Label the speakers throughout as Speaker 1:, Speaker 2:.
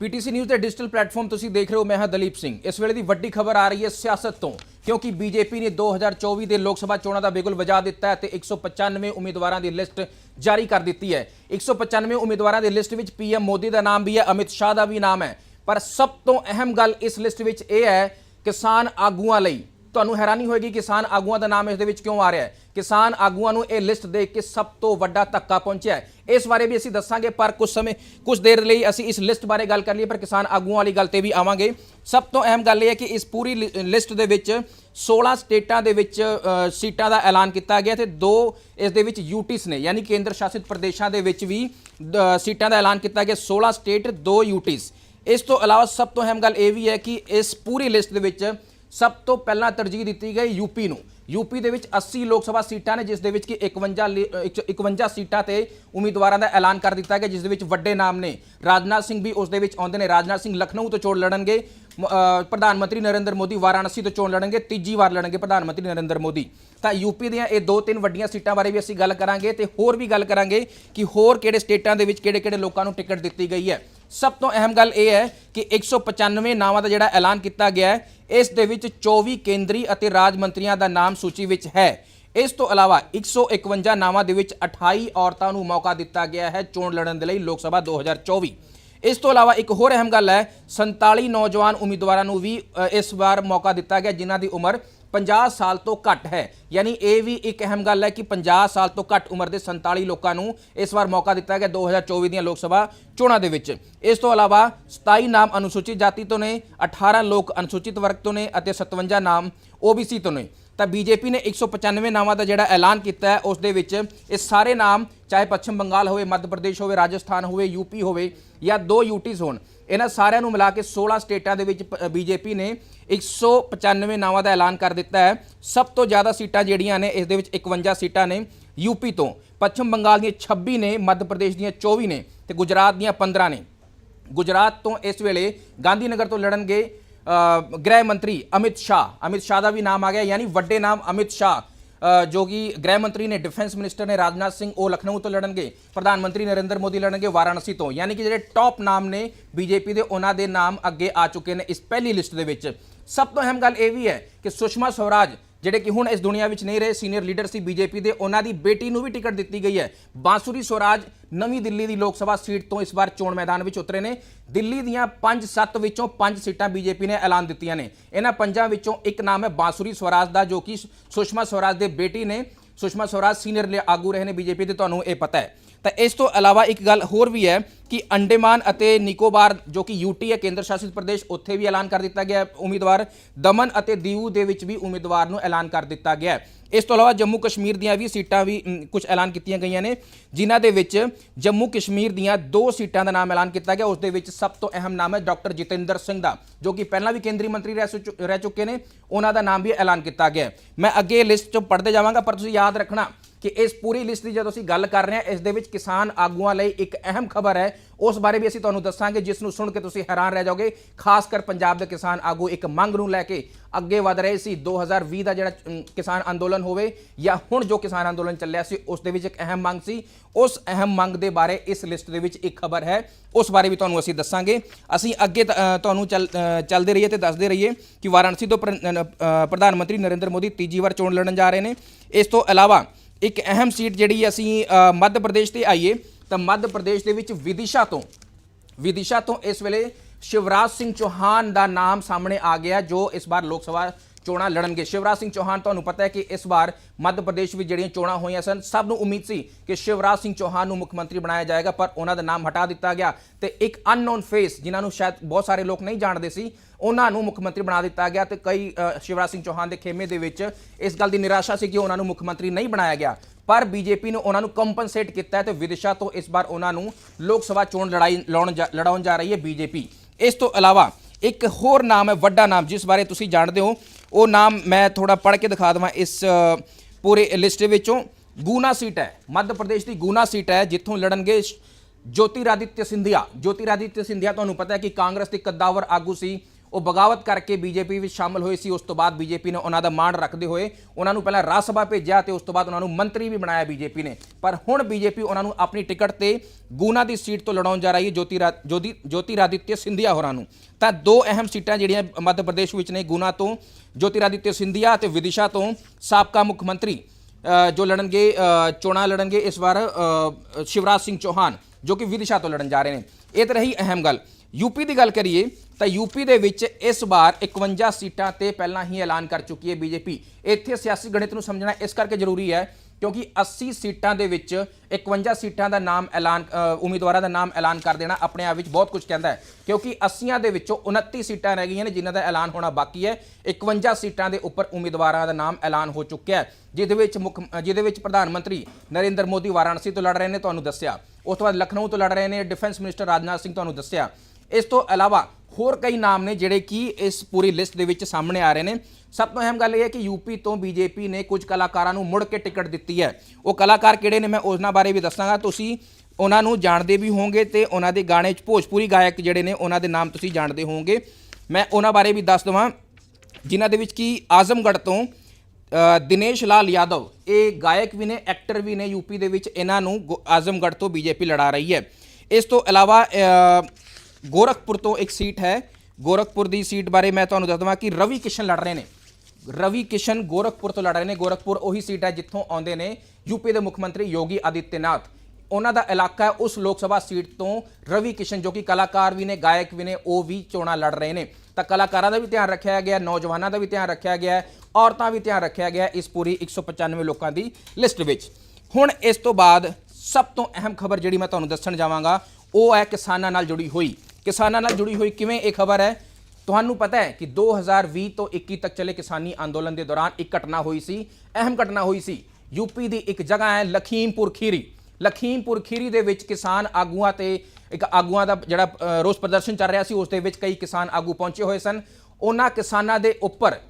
Speaker 1: PTC news ਦੇ digital platform ਤੁਸੀਂ ਦੇਖ ਰਹੇ ਹੋ, ਮੈਂ ਹਾਂ ਦਲੀਪ ਸਿੰਘ। ਇਸ ਵੇਲੇ ਦੀ ਵੱਡੀ ਖਬਰ ਆ ਰਹੀ ਹੈ ਸਿਆਸਤ ਤੋਂ, ਕਿਉਂਕਿ ਬੀਜੇਪੀ ਨੇ 2024 ਦੇ ਲੋਕ ਸਭਾ ਚੋਣਾਂ ਦਾ ਬਿਗੁਲ ਵਜਾ ਦਿੱਤਾ ਹੈ ਤੇ 195 ਉਮੀਦਵਾਰਾਂ ਦੀ ਲਿਸਟ ਜਾਰੀ ਕਰ ਦਿੱਤੀ ਹੈ। 195 ਉਮੀਦਵਾਰਾਂ ਦੀ ਲਿਸਟ ਵਿੱਚ ਪੀਐਮ ਮੋਦੀ ਦਾ ਨਾਮ ਵੀ ਹੈ, ਅਮਿਤ ਸ਼ਾਹ ਦਾ ਵੀ ਨਾਮ ਹੈ। ਪਰ ਸਭ ਤੋਂ ਅਹਿਮ ਗੱਲ ਇਸ ਲਿਸਟ ਵਿੱਚ ਇਹ ਹੈ ਕਿਸਾਨ ਆਗੂਆਂ ਲਈ। ਤੁਹਾਨੂੰ ਹੈਰਾਨੀ ਹੋਏਗੀ, ਕਿਸਾਨ ਆਗੂਆਂ ਦਾ ਨਾਮ ਇਸ ਦੇ ਵਿੱਚ ਕਿਉਂ ਆ ਰਿਹਾ ਹੈ? ਕਿਸਾਨ ਆਗੂਆਂ ਨੂੰ ਇਹ ਲਿਸਟ ਦੇਖ ਕੇ ਸਭ ਤੋਂ ਵੱਡਾ ਧੱਕਾ ਪਹੁੰਚਿਆ ਇਸ ਬਾਰੇ ਵੀ ਅਸੀਂ ਦੱਸਾਂਗੇ, ਪਰ ਕੁਝ ਸਮੇਂ ਕੁਝ ਦੇਰ ਲਈ ਅਸੀਂ ਇਸ ਲਿਸਟ ਬਾਰੇ ਗੱਲ ਕਰ ਲਈਏ, ਪਰ ਕਿਸਾਨ ਆਗੂਆਂ ਵਾਲੀ ਗੱਲ ਤੇ ਵੀ ਆਵਾਂਗੇ। ਸਭ ਤੋਂ ਅਹਿਮ ਗੱਲ ਇਹ ਹੈ ਕਿ ਇਸ ਪੂਰੀ ਲਿ- ਲਿਸਟ ਦੇ ਵਿੱਚ 16 ਸਟੇਟਾਂ ਦੇ ਵਿੱਚ ਸੀਟਾਂ ਦਾ ਐਲਾਨ ਕੀਤਾ ਗਿਆ ਤੇ ਦੋ ਇਸ ਦੇ ਵਿੱਚ ਯੂਟੀਸ ਨੇ, ਯਾਨੀ ਕੇਂਦਰ ਸ਼ਾਸਿਤ ਪ੍ਰਦੇਸ਼ਾਂ ਦੇ ਵਿੱਚ ਵੀ ਸੀਟਾਂ ਦਾ ਐਲਾਨ ਕੀਤਾ ਗਿਆ 16 ਸਟੇਟ, ਦੋ ਯੂਟੀਸ। ਇਸ ਤੋਂ ਇਲਾਵਾ ਸਭ ਤੋਂ ਅਹਿਮ ਗੱਲ ਇਹ ਵੀ ਹੈ ਕਿ ਇਸ ਪੂਰੀ ਲਿਸਟ ਦੇ ਵਿੱਚ ਸਭ ਤੋਂ ਪਹਿਲਾਂ ਤਰਜੀਹ ਦਿੱਤੀ ਗਈ ਯੂਪੀ ਨੂੰ। ਯੂਪੀ ਦੇ ਵਿੱਚ 80 ਲੋਕ ਸਭਾ ਸੀਟਾਂ ਨੇ, ਜਿਸ ਦੇ ਵਿੱਚ ਕਿ 51 ਲਿ- ਇੱਕ- 51 ਸੀਟਾਂ ਤੇ ਉਮੀਦਵਾਰਾਂ ਦਾ ਐਲਾਨ ਕਰ ਦਿੱਤਾ ਗਿਆ, ਜਿਸ ਦੇ ਵਿੱਚ ਵੱਡੇ ਨਾਮ ਨੇ। ਰਾਜਨਾਥ ਸਿੰਘ ਵੀ ਉਸ ਦੇ ਵਿੱਚ ਆਉਂਦੇ ਨੇ। ਰਾਜਨਾਥ ਸਿੰਘ ਲਖਨਊ ਤੋਂ ਚੋਣ ਲੜਨਗੇ। ਪ੍ਰਧਾਨ ਮੰਤਰੀ ਨਰਿੰਦਰ ਮੋਦੀ ਵਾਰਾਣਸੀ ਤੋਂ ਚੋਣ ਲੜਨਗੇ। ਤੀਜੀ ਵਾਰ ਲੜਨਗੇ ਪ੍ਰਧਾਨ ਮੰਤਰੀ ਨਰਿੰਦਰ ਮੋਦੀ। ਤਾਂ ਯੂਪੀ ਦੀਆਂ ਇਹ ਦੋ ਤਿੰਨ ਵੱਡੀਆਂ ਸੀਟਾਂ ਬਾਰੇ ਵੀ ਅਸੀਂ ਗੱਲ ਕਰਾਂਗੇ ਤੇ ਹੋਰ ਵੀ ਗੱਲ ਕਰਾਂਗੇ ਕਿ ਹੋਰ ਕਿਹੜੇ ਸਟੇਟਾਂ ਦੇ ਵਿੱਚ ਕਿਹੜੇ-ਕਿਹੜੇ ਲੋਕਾਂ ਨੂੰ ਟਿਕਟ ਦਿੱਤੀ ਗਈ ਹੈ। ਸਭ ਤੋਂ ਅਹਿਮ ਗੱਲ ਇਹ ਹੈ ਕਿ 195 ਨਾਵਾਂ ਦਾ ਜਿਹੜਾ ਐਲਾਨ ਕੀਤਾ ਗਿਆ ਹੈ, ਇਸ ਦੇ ਵਿੱਚ 24 ਕੇਂਦਰੀ ਅਤੇ ਰਾਜ ਮੰਤਰੀਆਂ ਦਾ ਨਾਮ ਸੂਚੀ ਵਿੱਚ ਹੈ। ਇਸ ਤੋਂ ਇਲਾਵਾ 151 ਨਾਵਾਂ ਦੇ ਵਿੱਚ 28 ਔਰਤਾਂ ਨੂੰ ਮੌਕਾ ਦਿੱਤਾ ਗਿਆ ਹੈ ਚੋਣ ਲੜਨ ਦੇ ਲਈ ਲੋਕ ਸਭਾ 2024 ਇਸ ਤੋਂ ਇਲਾਵਾ ਇੱਕ ਹੋਰ ਅਹਿਮ ਗੱਲ ਹੈ 47 ਨੌਜਵਾਨ ਉਮੀਦਵਾਰਾਂ ਨੂੰ ਵੀ ਇਸ ਵਾਰ ਮੌਕਾ ਦਿੱਤਾ ਗਿਆ, ਜਿਨ੍ਹਾਂ ਦੀ ਉਮਰ 50 ਸਾਲ ਤੋਂ ਘੱਟ ਹੈ। ਯਾਨੀ ਇਹ ਵੀ ਇੱਕ ਅਹਿਮ ਗੱਲ ਹੈ ਕਿ 50 ਸਾਲ ਤੋਂ ਘੱਟ ਉਮਰ ਦੇ 47 ਲੋਕਾਂ ਨੂੰ ਇਸ ਵਾਰ ਮੌਕਾ ਦਿੱਤਾ ਗਿਆ 2024 ਦੀਆਂ ਲੋਕ ਸਭਾ ਚੋਣਾਂ ਦੇ ਵਿੱਚ। ਇਸ ਤੋਂ ਇਲਾਵਾ 27 ਨਾਮ ਅਨੁਸੂਚਿਤ ਜਾਤੀ ਤੋਂ ਨੇ 18 ਲੋਕ ਅਨੁਸੂਚਿਤ ਵਰਗ ਤੋਂ ਨੇ ਅਤੇ 57 ਨਾਮ OBC ਤੋਂ ਨੇ। ਤਾਂ ਬੀਜੇਪੀ ਨੇ 195 ਨਾਵਾਂ ਦਾ ਜਿਹੜਾ ਐਲਾਨ ਕੀਤਾ ਹੈ, ਉਸ ਦੇ ਵਿੱਚ ਇਹ ਸਾਰੇ ਨਾਮ ਚਾਹੇ ਪੱਛਮ ਬੰਗਾਲ ਹੋਵੇ, ਮੱਧ ਪ੍ਰਦੇਸ਼ ਹੋਵੇ, ਰਾਜਸਥਾਨ ਹੋਵੇ ਯੂਪੀ ਹੋਵੇ ਜਾਂ ਦੋ ਯੂਟੀਜ਼ ਹੋਣ। ਇਹਨਾਂ ਸਾਰਿਆਂ ਨੂੰ ਮਿਲਾ ਕੇ 16 ਸਟੇਟਾਂ ਦੇ ਵਿੱਚ ਬੀਜੇਪੀ ਨੇ 195 ਨਾਵਾਂ ਦਾ ਐਲਾਨ ਕਰ ਦਿੱਤਾ ਹੈ। ਸਭ ਤੋਂ ਜ਼ਿਆਦਾ ਸੀਟਾਂ ਜਿਹੜੀਆਂ ਨੇ, ਇਸ ਦੇ ਵਿੱਚ 51 ਸੀਟਾਂ ਨੇ ਯੂਪੀ ਤੋਂ। ਪੱਛਮ ਬੰਗਾਲ ਦੀਆਂ 26 ਨੇ, ਮੱਧ ਪ੍ਰਦੇਸ਼ ਦੀਆਂ 24 ਨੇ ਤੇ ਗੁਜਰਾਤ ਦੀਆਂ 15 ਨੇ। ਗੁਜਰਾਤ ਤੋਂ ਇਸ ਵੇਲੇ ਗਾਂਧੀਨਗਰ ਤੋਂ ਲੜਨਗੇ ਗ੍ਰਹਿ ਮੰਤਰੀ ਅਮਿਤ ਸ਼ਾਹ। ਅਮਿਤ ਸ਼ਾਹ ਦਾ ਵੀ ਨਾਮ ਆ ਗਿਆ, ਯਾਨੀ ਵੱਡੇ ਨਾਮ ਅਮਿਤ ਸ਼ਾਹ। ਜੋ ਕਿ ਗ੍ਰਹਿ ਮੰਤਰੀ ਨੇ ਡਿਫੈਂਸ ਮਿਨਿਸਟਰ ਨੇ ਰਾਜਨਾਥ ਸਿੰਘ ਉਹ ਲਖਨਊ ਤੋਂ ਲੜਨਗੇ, ਪ੍ਰਧਾਨ ਮੰਤਰੀ ਨਰਿੰਦਰ ਮੋਦੀ ਲੜਨਗੇ ਵਾਰਾਣਸੀ ਤੋਂ। ਯਾਨੀ ਕਿ ਜਿਹੜੇ ਟੌਪ ਨਾਮ ਨੇ ਬੀਜੇਪੀ ਦੇ, ਉਹਨਾਂ ਦੇ ਨਾਮ ਅੱਗੇ ਆ ਚੁੱਕੇ ਨੇ ਇਸ ਪਹਿਲੀ ਲਿਸਟ ਦੇ ਵਿੱਚ। ਸਭ ਤੋਂ ਅਹਿਮ ਗੱਲ ਇਹ ਵੀ ਹੈ ਕਿ ਸੁਸ਼ਮਾ ਸਵਰਾਜ ਜਿਹੜੇ ਕਿ ਹੁਣ ਇਸ ਦੁਨੀਆ ਵਿੱਚ ਨਹੀਂ ਰਹੇ ਸੀਨੀਅਰ ਲੀਡਰ ਸੀ ਬੀਜੇਪੀ ਦੇ, ਉਹਨਾਂ ਦੀ ਬੇਟੀ ਨੂੰ ਵੀ ਟਿਕਟ ਦਿੱਤੀ ਗਈ ਹੈ। ਬਾਂਸੁਰੀ ਸਵਰਾਜ ਨਵੀਂ ਦਿੱਲੀ ਦੀ ਲੋਕ ਸਭਾ ਸੀਟ ਤੋਂ ਇਸ ਵਾਰ ਚੋਣ ਮੈਦਾਨ ਵਿੱਚ ਉਤਰੇ ਨੇ। ਦਿੱਲੀ ਦੀਆਂ 5-7 ਵਿੱਚੋਂ 5 ਸੀਟਾਂ ਬੀਜੇਪੀ ਨੇ ਐਲਾਨ ਦਿੱਤੀਆਂ ਨੇ। ਇਹਨਾਂ ਪੰਜਾਂ ਵਿੱਚੋਂ ਇੱਕ ਨਾਮ ਹੈ ਬਾਂਸੁਰੀ ਸਵਰਾਜ ਦਾ, ਜੋ ਕਿ ਸੁਸ਼ਮਾ ਸਵਰਾਜ ਦੇ ਬੇਟੀ ਨੇ। ਸੁਸ਼ਮਾ ਸਵਰਾਜ ਸੀਨੀਅਰ ਆਗੂ ਰਹੇ ਨੇ ਬੀਜੇਪੀ ਦੇ, ਤੁਹਾਨੂੰ ਇਹ ਪਤਾ ਹੈ। ਤਾਂ ਇਸ ਤੋਂ ਇਲਾਵਾ ਇੱਕ ਗੱਲ ਹੋਰ ਵੀ ਹੈ ਕਿ ਅੰਡੇਮਾਨ ਅਤੇ ਨਿਕੋਬਾਰ, ਜੋ ਕਿ ਯੂਟੀ ਹੈ ਕੇਂਦਰ ਸ਼ਾਸਿਤ ਪ੍ਰਦੇਸ਼, ਉੱਥੇ ਵੀ ਐਲਾਨ ਕਰ ਦਿੱਤਾ ਗਿਆ ਹੈ ਉਮੀਦਵਾਰ। ਦਮਨ ਅਤੇ ਦੀਊ ਦੇ ਵਿੱਚ ਵੀ ਉਮੀਦਵਾਰ ਨੂੰ ਐਲਾਨ ਕਰ ਦਿੱਤਾ ਗਿਆ ਹੈ। ਇਸ ਤੋਂ ਇਲਾਵਾ ਜੰਮੂ ਕਸ਼ਮੀਰ ਦੀਆਂ ਵੀ ਸੀਟਾਂ ਵੀ ਕੁਝ ਐਲਾਨ ਕੀਤੀਆਂ ਗਈਆਂ ਨੇ, ਜਿਨ੍ਹਾਂ ਦੇ ਵਿੱਚ ਜੰਮੂ ਕਸ਼ਮੀਰ ਦੀਆਂ ਦੋ ਸੀਟਾਂ ਦਾ ਨਾਮ ਐਲਾਨ ਕੀਤਾ ਗਿਆ। ਉਸ ਦੇ ਵਿੱਚ ਸਭ ਤੋਂ ਅਹਿਮ ਨਾਮ ਹੈ ਡਾਕਟਰ ਜਤਿੰਦਰ ਸਿੰਘ ਦਾ, ਜੋ ਕਿ ਪਹਿਲਾਂ ਵੀ ਕੇਂਦਰੀ ਮੰਤਰੀ ਰਹਿ ਸੁ- ਰਹਿ ਚੁੱਕੇ ਨੇ, ਉਹਨਾਂ ਦਾ ਨਾਮ ਵੀ ਐਲਾਨ ਕੀਤਾ ਗਿਆ ਮੈਂ ਅੱਗੇ ਲਿਸਟ ਚੋਂ ਪੜ੍ਹਦੇ ਜਾਵਾਂਗਾ, ਪਰ ਤੁਸੀਂ ਯਾਦ ਰੱਖਣਾ ਕਿ ਇਸ ਪੂਰੀ ਲਿਸਟ ਦੀ ਜਦੋਂ ਅਸੀਂ ਗੱਲ ਕਰ ਰਹੇ ਹਾਂ, ਇਸ ਦੇ ਵਿੱਚ ਕਿਸਾਨ ਆਗੂਆਂ ਲਈ ਇੱਕ ਅਹਿਮ ਖਬਰ ਹੈ। ਉਸ ਬਾਰੇ ਵੀ ਅਸੀਂ ਤੁਹਾਨੂੰ ਦੱਸਾਂਗੇ, ਜਿਸ ਨੂੰ ਸੁਣ ਕੇ ਤੁਸੀਂ ਹੈਰਾਨ ਰਹਿ ਜਾਓਗੇ। ਖਾਸ ਕਰ ਪੰਜਾਬ ਦੇ ਕਿਸਾਨ ਆਗੂ ਇੱਕ ਮੰਗ ਨੂੰ ਲੈ ਕੇ ਅੱਗੇ ਵਧ ਰਹੇ ਸੀ। 2020 ਦਾ ਜਿਹੜਾ ਕਿਸਾਨ ਅੰਦੋਲਨ ਹੋਵੇ ਜਾਂ ਹੁਣ ਜੋ ਕਿਸਾਨ ਅੰਦੋਲਨ ਚੱਲਿਆ ਸੀ, ਉਸ ਦੇ ਵਿੱਚ ਇੱਕ ਅਹਿਮ ਮੰਗ ਸੀ। ਉਸ ਅਹਿਮ ਮੰਗ ਦੇ ਬਾਰੇ ਇਸ ਲਿਸਟ ਦੇ ਵਿੱਚ ਇੱਕ ਖਬਰ ਹੈ। ਉਸ ਬਾਰੇ ਵੀ ਤੁਹਾਨੂੰ ਅਸੀਂ ਦੱਸਾਂਗੇ। ਅਸੀਂ ਅੱਗੇ ਤ- ਤੁਹਾਨੂੰ ਚੱਲ ਚੱਲਦੇ ਰਹੀਏ ਤੇ ਦੱਸਦੇ ਰਹੀਏ ਕਿ ਵਾਰਾਣਸੀ ਤੋਂ ਪ੍ਰਧਾਨ ਮੰਤਰੀ ਨਰਿੰਦਰ ਮੋਦੀ ਤੀਜੀ ਵਾਰ ਚੋਣ ਲੜਨ ਜਾ ਰਹੇ ਨੇ। ਇਸ ਤੋਂ ਇਲਾਵਾ ਇੱਕ ਅਹਿਮ ਸੀਟ ਜਿਹੜੀ ਅਸੀਂ ਅ, ਮੱਧ ਪ੍ਰਦੇਸ਼ ਤੇ ਆਈਏ ਤਾਂ ਮੱਧ ਪ੍ਰਦੇਸ਼ ਦੇ ਵਿੱਚ ਵਿਦਿਸ਼ਾ ਤੋਂ ਵਿਦਿਸ਼ਾ ਤੋਂ ਇਸ ਵੇਲੇ ਸ਼ਿਵਰਾਜ ਸਿੰਘ ਚੌਹਾਨ ਦਾ ਨਾਮ ਸਾਹਮਣੇ ਆ ਗਿਆ ਜੋ ਇਸ ਵਾਰ ਲੋਕ ਸਭਾ ਚੋਣਾਂ ਲੜਨਗੇ। ਸ਼ਿਵਰਾਜ ਸਿੰਘ ਚੌਹਾਨ, ਤੁਹਾਨੂੰ ਪਤਾ ਹੈ ਕਿ ਇਸ ਵਾਰ ਮੱਧ ਪ੍ਰਦੇਸ਼ ਵਿੱਚ ਜਿਹੜੀਆਂ ਚੋਣਾਂ ਹੋਈਆਂ ਸਨ, ਸਭ ਨੂੰ ਉਮੀਦ ਸੀ ਕਿ ਸ਼ਿਵਰਾਜ ਸਿੰਘ ਚੌਹਾਨ ਨੂੰ ਮੁੱਖ ਮੰਤਰੀ ਬਣਾਇਆ ਜਾਏਗਾ, ਪਰ ਉਹਨਾਂ ਦਾ ਨਾਮ ਹਟਾ ਦਿੱਤਾ ਗਿਆ ਤੇ ਇੱਕ ਅਨਨੋਨ ਫੇਸ ਜਿਨ੍ਹਾਂ ਨੂੰ ਸ਼ਾਇਦ ਬਹੁਤ ਸਾਰੇ ਲੋਕ ਨਹੀਂ ਜਾਣਦੇ ਸੀ, ਉਹਨਾਂ ਨੂੰ ਮੁੱਖ ਮੰਤਰੀ ਬਣਾ ਦਿੱਤਾ ਗਿਆ ਤੇ ਕਈ ਸ਼ਿਵਰਾਜ ਸਿੰਘ ਚੌਹਾਨ ਦੇ ਖੇਮੇ ਦੇ ਵਿੱਚ ਇਸ ਗੱਲ ਦੀ ਨਿਰਾਸ਼ਾ ਸੀ ਕਿ ਉਹਨਾਂ ਨੂੰ ਮੁੱਖ ਮੰਤਰੀ ਨਹੀਂ ਬਣਾਇਆ ਗਿਆ। ਪਰ ਬੀਜੇਪੀ ਨੇ ਉਹਨਾਂ ਨੂੰ ਕੰਪਨਸੇਟ ਕੀਤਾ ਹੈ ਤੇ ਵਿਦਿਸ਼ਾ ਤੋਂ ਇਸ ਵਾਰ ਉਹਨਾਂ ਨੂੰ ਲੋਕ ਸਭਾ ਚੋਣ ਲੜਾਈ ਲਾਉਣ ਜਾ- ਲੜਾਉਣ ਜਾ ਰਹੀ ਹੈ ਬੀਜੇਪੀ। ਇਸ ਤੋਂ ਇਲਾਵਾ ਇੱਕ ਹੋਰ ਨਾਮ ਹੈ, ਵੱਡਾ ਨਾਮ, ਜਿਸ ਬਾਰੇ ਤੁਸੀਂ ਜਾਣਦੇ ਹੋ ਉਹ ਨਾਮ ਮੈਂ ਥੋੜਾ ਪੜ੍ਹ ਕੇ ਦਿਖਾ ਦਵਾਂ ਇਸ ਪੂਰੇ ਲਿਸਟ ਵਿੱਚੋਂ। ਗੂਨਾ ਸੀਟ ਹੈ, ਮੱਧ ਪ੍ਰਦੇਸ਼ ਦੀ ਗੂਨਾ ਸੀਟ ਹੈ, ਜਿੱਥੋਂ ਲੜਨਗੇ ਜੋਤੀਰਾਦਿੱਤਿਆ ਸਿੰਧੀਆ। ਜੋਤੀਰਾਦਿੱਤਿਆ ਸਿੰਧੀਆ, ਤੁਹਾਨੂੰ ਪਤਾ ਹੈ ਕਿ ਕਾਂਗਰਸ ਦੇ ਕੱਦਾਵਰ ਆਗੂ ਸੀ। ਉਹ ਬਗਾਵਤ ਕਰਕੇ ਬੀਜੇਪੀ ਵਿੱਚ ਸ਼ਾਮਲ ਹੋਏ ਸੀ, ਉਸ ਤੋਂ ਬਾਅਦ ਬੀਜੇਪੀ ਨੇ ਉਹਨਾਂ ਦਾ ਮਾਣ ਰੱਖਦੇ ਹੋਏ ਉਹਨਾਂ ਨੂੰ ਪਹਿਲਾਂ ਰਾਜ ਸਭਾ ਭੇਜਿਆ ਤੇ ਉਸ ਤੋਂ ਬਾਅਦ ਉਹਨਾਂ ਨੂੰ ਮੰਤਰੀ ਵੀ ਬਣਾਇਆ ਬੀਜੇਪੀ ਨੇ। ਪਰ ਹੁਣ ਬੀਜੇਪੀ ਉਹਨਾਂ ਨੂੰ ਆਪਣੀ ਟਿਕਟ ਤੇ ਗੂਨਾ ਦੀ ਸੀਟ ਤੋਂ ਲੜਾਉਣ ਜਾ ਰਹੀ ਹੈ, ਜੋਤੀ ਰਾ- ਜੋਤੀ ਜੋਤੀਰਾਦਿੱਤਿਆ ਸਿੰਧੀਆ ਹੋਰਾਂ ਨੂੰ। ਤਾਂ ਦੋ ਅਹਿਮ ਸੀਟਾਂ ਜਿਹੜੀਆਂ ਮੱਧ ਪ੍ਰਦੇਸ਼ ਵਿੱਚ ਨੇ, ਗੂਨਾ ਤੋਂ ਜੋਤੀਰਾਦਿੱਤਿਆ ਸਿੰਧੀਆ ਤੇ ਵਿਦਿਸ਼ਾ ਤੋਂ ਸਾਬਕਾ ਮੁੱਖ ਮੰਤਰੀ ਜੋ ਲੜਨਗੇ ਚੋਣਾਂ ਲੜਨਗੇ ਇਸ ਵਾਰ ਸ਼ਿਵਰਾਜ ਸਿੰਘ ਚੌਹਾਨ, ਜੋ ਕਿ ਵਿਦਿਸ਼ਾ ਤੋਂ ਲੜਨ ਜਾ ਰਹੇ ਨੇ। ਇਹ ਤਾਂ ਰਹੀ ਅਹਿਮ ਗੱਲ। ਯੂਪੀ ਦੀ ਗੱਲ ਕਰੀਏ ਤਾਂ ਯੂਪੀ ਦੇ ਵਿੱਚ ਇਸ ਵਾਰ 51 ਸੀਟਾਂ ਤੇ ਪਹਿਲਾਂ ਹੀ ਐਲਾਨ ਕਰ ਚੁੱਕੀ ਹੈ ਬੀਜੇਪੀ। ਇੱਥੇ ਸਿਆਸੀ ਗਣਿਤ ਨੂੰ ਸਮਝਣਾ ਇਸ ਕਰਕੇ ਜ਼ਰੂਰੀ ਹੈ ਕਿਉਂਕਿ 80 ਸੀਟਾਂ ਦੇ ਵਿੱਚ 51 ਸੀਟਾਂ ਦਾ ਨਾਮ ਐਲਾਨ ਉਮੀਦਵਾਰਾਂ ਦਾ ਨਾਮ ਐਲਾਨ ਕਰ ਦੇਣਾ ਆਪਣੇ ਆਪ ਵਿੱਚ ਬਹੁਤ ਕੁਝ ਕਹਿੰਦਾ ਹੈ। ਕਿਉਂਕਿ 80 ਦੇ ਵਿੱਚੋਂ 29 ਸੀਟਾਂ ਰਹਿ ਗਈਆਂ ਨੇ ਜਿਨ੍ਹਾਂ ਦਾ ਐਲਾਨ ਹੋਣਾ ਬਾਕੀ ਹੈ। 51 ਸੀਟਾਂ ਦੇ ਉੱਪਰ ਉਮੀਦਵਾਰਾਂ ਦਾ ਨਾਮ ਐਲਾਨ ਹੋ ਚੁੱਕਿਆ ਹੈ, ਜਿਹਦੇ ਵਿੱਚ ਮੁੱਖ ਜਿਹਦੇ ਵਿੱਚ ਪ੍ਰਧਾਨ ਮੰਤਰੀ ਨਰਿੰਦਰ ਮੋਦੀ ਵਾਰਾਣਸੀ ਤੋਂ ਲੜ ਰਹੇ ਨੇ, ਤੁਹਾਨੂੰ ਦੱਸਿਆ। ਉਸ ਤੋਂ ਬਾਅਦ ਲਖਨਊ ਤੋਂ ਲੜ ਰਹੇ ਨੇ, ਡਿਫੈਂਸ ਮਿਨਿਸਟਰ ਰਾਜਨਾਥ ਸਿੰਘ ਤੁਹਾਨੂੰ ਦੱਸਿਆ। ਇਸ ਤੋਂ ਇਲਾਵਾ ਹੋਰ ਕਈ ਨਾਮ ਨੇ ਜਿਹੜੇ ਕਿ ਇਸ ਪੂਰੀ ਲਿਸਟ ਦੇ ਵਿੱਚ ਸਾਹਮਣੇ ਆ ਰਹੇ ਨੇ। ਸਭ ਤੋਂ ਅਹਿਮ ਗੱਲ ਇਹ ਹੈ ਕਿ ਯੂਪੀ ਤੋਂ ਬੀਜੇਪੀ ਨੇ ਕੁਝ ਕਲਾਕਾਰਾਂ ਨੂੰ ਮੁੜ ਕੇ ਟਿਕਟ ਦਿੱਤੀ ਹੈ। ਉਹ ਕਲਾਕਾਰ ਕਿਹੜੇ ਨੇ ਮੈਂ ਉਹਨਾਂ ਬਾਰੇ ਵੀ ਦੱਸਾਂਗਾ। ਤੁਸੀਂ ਉਹਨਾਂ ਨੂੰ ਜਾਣਦੇ ਵੀ ਹੋਵੋਗੇ ਤੇ ਉਹਨਾਂ ਦੇ ਗਾਣੇ 'ਚ ਭੋਜਪੁਰੀ ਗਾਇਕ ਜਿਹੜੇ ਨੇ, ਉਹਨਾਂ ਦੇ ਨਾਮ ਤੁਸੀਂ ਜਾਣਦੇ ਹੋਵੋਗੇ। ਮੈਂ ਉਹਨਾਂ ਬਾਰੇ ਵੀ ਦੱਸ ਦਵਾਂ, ਜਿਨ੍ਹਾਂ ਦੇ ਵਿੱਚ ਕੀ ਆਜ਼ਮਗੜ੍ਹ ਤੋਂ ਦਿਨੇਸ਼ ਲਾਲ ਯਾਦਵ, ਇਹ ਗਾਇਕ ਵੀ ਨੇ, ਐਕਟਰ ਵੀ ਨੇ ਯੂਪੀ ਦੇ ਵਿੱਚ, ਇਹਨਾਂ ਨੂੰ ਗੋ- ਆਜ਼ਮਗੜ੍ਹ ਤੋਂ ਬੀਜੇਪੀ ਲੜਾ ਰਹੀ ਹੈ। ਇਸ ਤੋਂ ਇਲਾਵਾ ਗੋਰਖਪੁਰ ਤੋਂ ਇੱਕ ਸੀਟ ਹੈ। ਗੋਰਖਪੁਰ ਦੀ ਸੀਟ ਬਾਰੇ ਮੈਂ ਤੁਹਾਨੂੰ ਦੱਸ ਦਵਾਂ ਕਿ ਰਵੀ ਕਿਸ਼ਨ ਲੜ ਰਹੇ ਨੇ। ਰਵੀ ਕਿਸ਼ਨ ਗੋਰਖਪੁਰ ਤੋਂ ਲੜ ਰਹੇ ਨੇ। ਗੋਰਖਪੁਰ ਉਹੀ ਸੀਟ ਹੈ ਜਿੱਥੋਂ ਆਉਂਦੇ ਨੇ ਯੂਪੀ ਦੇ ਮੁੱਖ ਮੰਤਰੀ ਯੋਗੀ ਆਦਿੱਤਿਆਨਾਥ ਉਹਨਾਂ ਦਾ ਇਲਾਕਾ ਹੈ ਉਸ ਲੋਕ ਸਭਾ ਸੀਟ ਤੋਂ ਰਵੀ ਕਿਸ਼ਨ ਜੋ ਕਿ ਕਲਾਕਾਰ ਵੀ ਨੇ, ਗਾਇਕ ਵੀ ਨੇ, ਉਹ ਵੀ ਚੋਣਾਂ ਲੜ ਰਹੇ ਨੇ। ਤਾਂ ਕਲਾਕਾਰਾਂ ਦਾ ਵੀ ਧਿਆਨ ਰੱਖਿਆ ਗਿਆ, ਨੌਜਵਾਨਾਂ ਦਾ ਵੀ ਧਿਆਨ ਰੱਖਿਆ ਗਿਆ, ਔਰਤਾਂ ਵੀ ਧਿਆਨ ਰੱਖਿਆ ਗਿਆ ਇਸ ਪੂਰੀ 195 ਲੋਕਾਂ ਦੀ ਲਿਸਟ ਵਿੱਚ। ਹੁਣ ਇਸ ਤੋਂ ਬਾਅਦ ਸਭ ਤੋਂ ਅਹਿਮ ਖਬਰ ਜਿਹੜੀ ਮੈਂ ਤੁਹਾਨੂੰ ਦੱਸਣ ਜਾਵਾਂਗਾ, ਉਹ ਹੈ ਕਿਸਾਨਾਂ ਨਾਲ ਜੁੜੀ ਹੋਈ। ਕਿਸਾਨਾਂ ਨਾਲ ਜੁੜੀ ਹੋਈ ਕਿਵੇਂ ਇਹ ਖਬਰ ਹੈ? ਤੁਹਾਨੂੰ ਪਤਾ ਹੈ ਕਿ 2020 ਤੋਂ 21 ਤੱਕ ਚੱਲੇ ਕਿਸਾਨੀ ਅੰਦੋਲਨ ਦੇ ਦੌਰਾਨ ਇੱਕ ਘਟਨਾ ਹੋਈ ਸੀ, ਅਹਿਮ ਘਟਨਾ ਹੋਈ ਸੀ। ਯੂਪੀ ਦੀ ਇੱਕ ਜਗ੍ਹਾ ਹੈ ਲਖੀਮਪੁਰ ਖੀਰੀ। ਲਖੀਮਪੁਰ ਖੀਰੀ ਦੇ ਵਿੱਚ ਕਿਸਾਨ ਆਗੂਆਂ ਤੇ ਇੱਕ ਆਗੂਆਂ ਦਾ ਜਿਹੜਾ ਰੋਸ ਪ੍ਰਦਰਸ਼ਨ ਚੱਲ ਰਿਹਾ ਸੀ, ਉਸ ਦੇ ਵਿੱਚ ਕਈ ਕਿਸਾਨ ਆਗੂ ਪਹੁੰਚੇ ਹੋਏ ਸਨ। ਉਹਨਾਂ ਕਿਸਾਨਾਂ ਦੇ ਉੱਪਰ